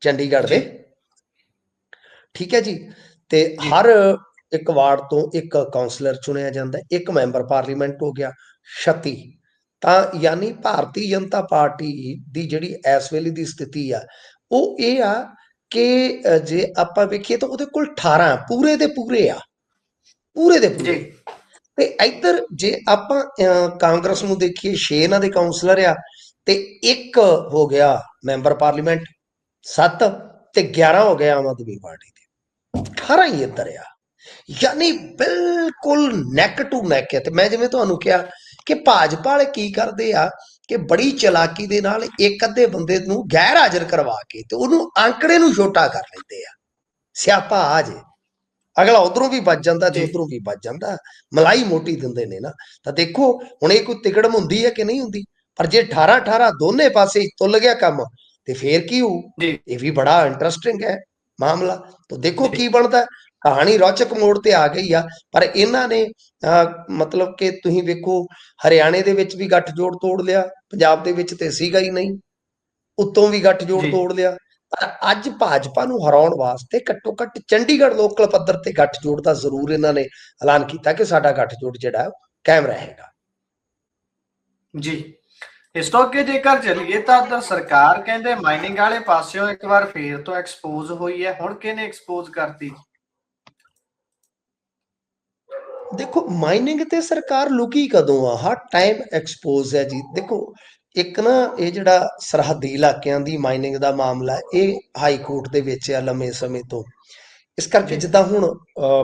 ਚੰਡੀਗੜ੍ਹ ਦੇ। ਠੀਕ ਹੈ ਜੀ? ਤੇ। ਹਰ ਇੱਕ ਵਾਰਡ ਤੋਂ ਇੱਕ ਕਾਉਂਸਲਰ ਚੁਣਿਆ ਜਾਂਦਾ ਇੱਕ ਮੈਂਬਰ ਪਾਰਲੀਮੈਂਟ ਹੋ ਗਿਆ 36 ਤਾਂ ਯਾਨੀ ਭਾਰਤੀ ਜਨਤਾ ਪਾਰਟੀ ਦੀ ਜਿਹੜੀ ਇਸ ਵੇਲੇ ਦੀ ਸਥਿਤੀ ਆ ਉਹ ਇਹ ਆ ਕਿ ਜੇ ਆਪਾਂ ਵੇਖੀਏ ਤਾਂ ਉਹਦੇ ਕੋਲ 18 ਪੂਰੇ ਦੇ ਪੂਰੇ ਆ। ਪੂਰੇ ਦੇ ਪੂਰੇ। ਜੀ ਤੇ ਇੱਧਰ ਜੇ ਆਪਾਂ ਕਾਂਗਰਸ ਨੂੰ ਦੇਖੀਏ 6 ਇਹਨਾਂ ਦੇ ਕਾਉਂਸਲਰ ਆ, ਤੇ ਇੱਕ ਹੋ ਗਿਆ ਮੈਂਬਰ ਪਾਰਲੀਮੈਂਟ 7 ਤੇ 11 ਹੋ ਗਿਆ ਆਮ ਆਦਮੀ ਪਾਰਟੀ ਦੇ। 18 ਹੀ ਇੱਧਰ ਆ। ਯਾਨੀ ਬਿਲਕੁਲ ਨੈਕ ਟੂ ਨੈਕ ਹੈ ਤੇ ਮੈਂ ਜਿਵੇਂ ਤੁਹਾਨੂੰ ਕਿਹਾ ਕਿ ਭਾਜਪਾ ਵਾਲੇ ਕੀ ਕਰਦੇ ਆ ਕਿ ਬੜੀ ਚਲਾਕੀ ਦੇ ਨਾਲ ਇੱਕ ਅੱਧੇ ਬੰਦੇ ਨੂੰ ਗੈਰ ਹਾਜ਼ਰ ਕਰਵਾ ਕੇ ਤੇ ਉਹਨੂੰ ਅੰਕੜੇ ਨੂੰ ਛੋਟਾ ਕਰ ਲੈਂਦੇ ਆ। ਸਿਆਪਾ ਆ ਜੇ। ਅਗਲਾ ਉਧਰੋਂ ਵੀ ਵੱਜ ਜਾਂਦਾ ਤੇ। ਉਧਰੋਂ ਵੀ ਵੱਜ ਜਾਂਦਾ ਮਲਾਈ ਮੋਟੀ ਦਿੰਦੇ ਨੇ ਨਾ ਤਾਂ ਦੇਖੋ ਹੁਣ ਇਹ ਕੋਈ ਤਿਕੜਮ ਹੁੰਦੀ ਹੈ ਕਿ ਨਹੀਂ ਹੁੰਦੀ ਪਰ ਜੇ 18 18 ਦੋਨੇ ਪਾਸੇ ਹੀ ਤੁੱਲ ਗਿਆ ਕੰਮ ਤੇ ਫੇਰ ਕੀ ਜੀ ਇਹ ਵੀ ਬੜਾ ਇੰਟਰਸਟਿੰਗ ਹੈ ਮਾਮਲਾ ਤਾਂ ਦੇਖੋ। ਕੀ ਬਣਦਾ ਹੈ। ਕਹਾਣੀ ਰੌਚਕ ਮੋੜ ਤੇ ਆ ਗਈ ਆ ਪਰ ਇਹਨਾਂ ਨੇ ਮਤਲਬ ਕਿ ਤੁਸੀਂ ਵੇਖੋ ਹਰਿਆਣੇ ਦੇ ਵਿੱਚ ਵੀ ਗੱਠਜੋੜ ਤੋੜ ਲਿਆ ਪੰਜਾਬ ਦੇ ਵਿੱਚ ਤੇ ਸੀਗਾ ਹੀ ਨਹੀਂ ਉੱਤੋਂ ਵੀ ਗੱਠਜੋੜ ਜੀ। ਤੋੜ ਲਿਆ ਪਰ ਅੱਜ ਭਾਜਪਾ ਨੂੰ ਹਰਾਉਣ ਵਾਸਤੇ ਘੱਟੋ ਘੱਟ ਚੰਡੀਗੜ੍ਹ ਲੋਕਲ ਪੱਧਰ ਤੇ ਗੱਠਜੋੜ ਦਾ ਜ਼ਰੂਰ ਇਹਨਾਂ ਨੇ ਐਲਾਨ ਕੀਤਾ ਕਿ ਸਾਡਾ ਗੱਠਜੋੜ ਜਿਹੜਾ ਹੈ ਉਹ ਕਾਇਮ ਰਹੇਗਾ। ਜੀ। ਇਸ ਤੋਂ ਅੱਗੇ ਜੇਕਰ ਚੱਲੀਏ ਤਾਂ ਅੰਦਰ ਸਰਕਾਰ ਕਹਿੰਦੇ ਮਾਈਨਿੰਗ ਵਾਲੇ ਪਾਸਿਓਂ ਇੱਕ ਵਾਰ ਫੇਰ ਤੋਂ ਐਕਸਪੋਜ਼ ਹੋਈ ਹੈ। ਹੁਣ ਕਿਹਨੇ ਐਕਸਪੋਜ਼ ਕਰਤੀ? ਦੇਖੋ ਮਾਈਨਿੰਗ ਤੇ ਸਰਕਾਰ ਲੁਕੀ ਕਦੋਂ ਆ? ਹਰ ਟਾਈਮ ਐਕਸਪੋਜ਼ ਹੈ ਜੀ। ਦੇਖੋ ਇੱਕ ਨਾ ਇਹ ਜਿਹੜਾ ਸਰਹੱਦੀ ਇਲਾਕਿਆਂ ਦੀ ਮਾਈਨਿੰਗ ਦਾ ਮਾਮਲਾ ਇਹ ਹਾਈ ਕੋਰਟ ਦੇ ਵਿੱਚ ਆ ਲੰਮੇ ਸਮੇਂ ਤੋਂ ਇਸ ਕਰਕੇ। ਜਿੱਦਾਂ ਹੁਣ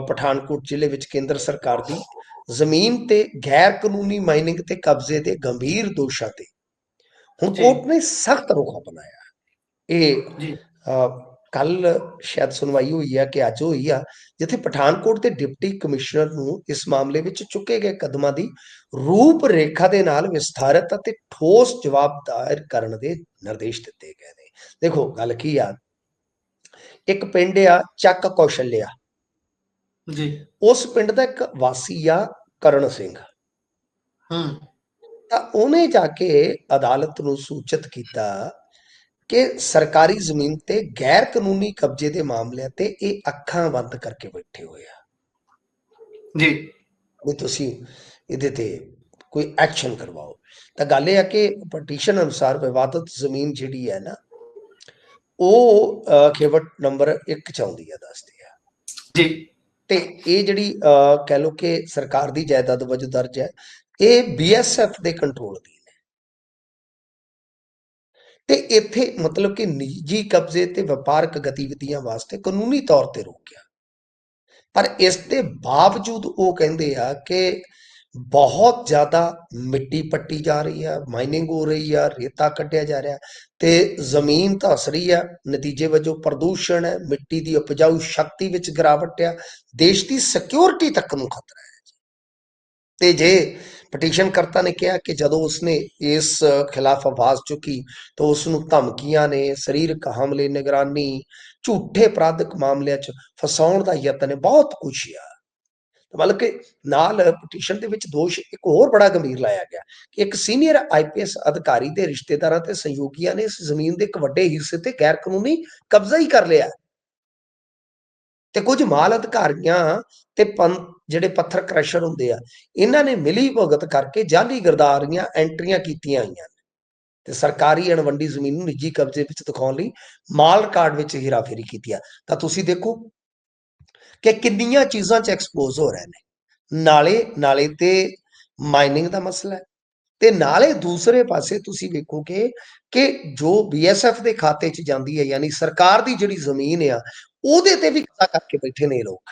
ਪਠਾਨਕੋਟ ਜ਼ਿਲ੍ਹੇ ਵਿੱਚ ਕੇਂਦਰ ਸਰਕਾਰ ਦੀ ਜ਼ਮੀਨ ਤੇ ਗੈਰ ਕਾਨੂੰਨੀ ਮਾਈਨਿੰਗ ਤੇ ਕਬਜ਼ੇ ਦੇ ਗੰਭੀਰ ਦੋਸ਼ਾਂ ਤੇ ਹੁਣ। ਕੋਰਟ ਨੇ ਸਖਤ ਰੁਖ ਅਪਣਾਇਆ ਇਹ ਜੀ ਕੱਲ ਸ਼ਾਇਦ ਸੁਣਵਾਈ ਹੋਈ ਹੈ ਕਿ ਅੱਜ ਹੋਈ ਆ ਜਿੱਥੇ ਪਠਾਨਕੋਟ ਦੇ ਡਿਪਟੀ ਕਮਿਸ਼ਨਰ ਨੂੰ ਇਸ ਮਾਮਲੇ ਵਿੱਚ ਚੁੱਕੇ ਗਏ ਕਦਮਾਂ ਦੀ ਰੂਪ ਰੇਖਾ ਦੇ ਨਾਲ ਵਿਸਥਾਰਤ ਅਤੇ ਠੋਸ ਜਵਾਬ ਦਾਇਰ ਕਰਨ ਦੇ ਨਿਰਦੇਸ਼ ਦਿੱਤੇ ਗਏ ਨੇ। ਦੇਖੋ ਗੱਲ ਕੀ ਆ? ਇੱਕ ਪਿੰਡ ਆ ਚੱਕ ਕੌਸ਼ਲਿਆ। ਜੀ। ਉਸ ਪਿੰਡ ਦਾ ਇੱਕ ਵਾਸੀ ਆ ਕਰਨ ਸਿੰਘ। ਹੂੰ। ਤਾਂ ਉਹਨੇ ਜਾ ਕੇ ਅਦਾਲਤ ਨੂੰ ਸੂਚਿਤ ਕੀਤਾ ਕਿ ਸਰਕਾਰੀ ਜ਼ਮੀਨ ਤੇ ਗੈਰ ਕਾਨੂੰਨੀ ਕਬਜ਼ੇ ਦੇ ਮਾਮਲਿਆਂ ਤੇ ਇਹ ਅੱਖਾਂ ਬੰਦ ਕਰਕੇ ਬੈਠੇ ਹੋਏ ਆ। ਜੀ। ਵੀ ਤੁਸੀਂ ਇਹਦੇ ਤੇ ਕੋਈ ਐਕਸ਼ਨ ਕਰਵਾਓ। ਤਾਂ ਗੱਲ ਇਹ ਆ ਕਿ ਪਟੀਸ਼ਨ ਅਨੁਸਾਰ ਵਿਵਾਦਤ ਜ਼ਮੀਨ ਜਿਹੜੀ ਹੈ ਨਾ ਉਹ ਖੇਵਟ ਨੰਬਰ 1 ਚ ਆਉਂਦੀ ਆ ਦੱਸਦੇ ਆ। ਜੀ। ਤੇ ਇਹ ਜਿਹੜੀ ਕਹਿ ਲਓ ਕਿ ਸਰਕਾਰ ਦੀ ਜਾਇਦਾਦ ਵਜੋਂ ਦਰਜ ਹੈ ਇਹ ਬੀਐਸਐਫ ਦੇ ਕੰਟਰੋਲ ਦੀ ਤੇ ਇੱਥੇ ਮਤਲਬ ਕਿ ਨਿੱਜੀ ਕਬਜ਼ੇ ਤੇ ਵਪਾਰਕ ਗਤੀਵਿਧੀਆਂ ਵਾਸਤੇ ਕਾਨੂੰਨੀ ਤੌਰ ਤੇ ਰੋਕਿਆ। ਪਰ ਇਸ ਦੇ ਬਾਵਜੂਦ ਉਹ ਕਹਿੰਦੇ ਆ ਕਿ ਬਹੁਤ ਜ਼ਿਆਦਾ ਮਿੱਟੀ ਪੱਟੀ ਜਾ ਰਹੀ ਆ ਮਾਈਨਿੰਗ ਹੋ ਰਹੀ ਆ, ਰੇਤਾ ਕੱਢਿਆ ਜਾ ਰਿਹਾ ਤੇ ਜ਼ਮੀਨ ਧਸ ਰਹੀ ਆ, ਨਤੀਜੇ ਵਜੋਂ ਪ੍ਰਦੂਸ਼ਣ ਹੈ, ਮਿੱਟੀ ਦੀ ਉਪਜਾਊ ਸ਼ਕਤੀ ਵਿੱਚ ਗਿਰਾਵਟ ਆ, ਦੇਸ਼ ਦੀ ਸਿਕਿਉਰਿਟੀ ਤੱਕ ਨੂੰ ਖਤਰਾ ਹੈ ਤੇ ਜੇ ਪਟੀਸ਼ਨ ਕਰਤਾ ਨੇ ਕਿਹਾ ਕਿ ਜਦੋਂ ਉਸਨੇ ਇਸ ਖਿਲਾਫ ਆਵਾਜ਼ ਚੁੱਕੀ ਤਾਂ ਉਸ ਨੂੰ ਧਮਕੀਆਂ ਨੇ, ਸਰੀਰਕ ਹਮਲੇ, ਨਿਗਰਾਨੀ, ਝੂਠੇ ਅਪਰਾਧਿਕ ਮਾਮਲਿਆਂ 'ਚ ਫਸਾਉਣ ਦਾ ਯਤਨ ਹੈ ਬਹੁਤ ਕੁਝ ਆ। ਮਤਲਬ ਕਿ ਨਾਲ ਪਟੀਸ਼ਨ ਦੇ ਵਿੱਚ ਦੋਸ਼ ਇੱਕ ਹੋਰ ਬੜਾ ਗੰਭੀਰ ਲਾਇਆ ਗਿਆ ਕਿ ਇੱਕ ਸੀਨੀਅਰ ਆਈਪੀਐਸ ਅਧਿਕਾਰੀ ਦੇ ਰਿਸ਼ਤੇਦਾਰਾਂ ਤੇ ਸਹਿਯੋਗੀਆਂ ਨੇ ਇਸ ਜ਼ਮੀਨ ਦੇ ਇੱਕ ਵੱਡੇ ਹਿੱਸੇ ਤੇ ਗੈਰ ਕਾਨੂੰਨੀ ਕਬਜ਼ਾ ਹੀ ਕਰ ਲਿਆ। ਤੇ ਕੁਝ ਮਾਲ ਅਧਿਕਾਰੀਆਂ ਤੇ ਪੰਥ ਜਿਹੜੇ ਪੱਥਰ ਕ੍ਰਸ਼ਰ ਹੁੰਦੇ ਆ, ਇਹਨਾਂ ਨੇ ਮਿਲੀ ਭੁਗਤ ਕਰਕੇ ਜਾਲੀ ਗਰਦਾਰੀਆਂ ਐਂਟਰੀਆਂ ਕੀਤੀਆਂ ਹੋਈਆਂ ਤੇ ਸਰਕਾਰੀ ਅਣਵੰਡੀ ਜ਼ਮੀਨ ਨੂੰ ਨਿੱਜੀ ਕਬਜ਼ੇ ਵਿੱਚ ਦਿਖਾਉਣ ਲਈ ਮਾਲ ਰਿਕਾਰਡ ਵਿੱਚ ਹੀਰਾਫੇਰੀ ਕੀਤੀ ਆ। ਤਾਂ ਤੁਸੀਂ ਦੇਖੋ ਕਿ ਕਿੰਨੀਆਂ ਚੀਜ਼ਾਂ 'ਚ ਐਕਸਪੋਜ਼ ਹੋ ਰਹੇ ਨੇ। ਨਾਲੇ ਨਾਲੇ ਤੇ ਮਾਈਨਿੰਗ ਦਾ ਮਸਲਾ ਹੈ। ਤੇ ਨਾਲੇ ਦੂਸਰੇ ਪਾਸੇ ਤੁਸੀਂ ਵੇਖੋਗੇ ਕਿ ਜੋ ਬੀਐਸਐਫ ਦੇ ਖਾਤੇ 'ਚ ਜਾਂਦੀ ਹੈ, ਯਾਨੀ ਸਰਕਾਰ ਦੀ ਜਿਹੜੀ ਜ਼ਮੀਨ ਆ, ਉਹਦੇ ਤੇ ਵੀ ਕਬਜ਼ਾ ਕਰਕੇ ਬੈਠੇ ਨੇ ਲੋਕ।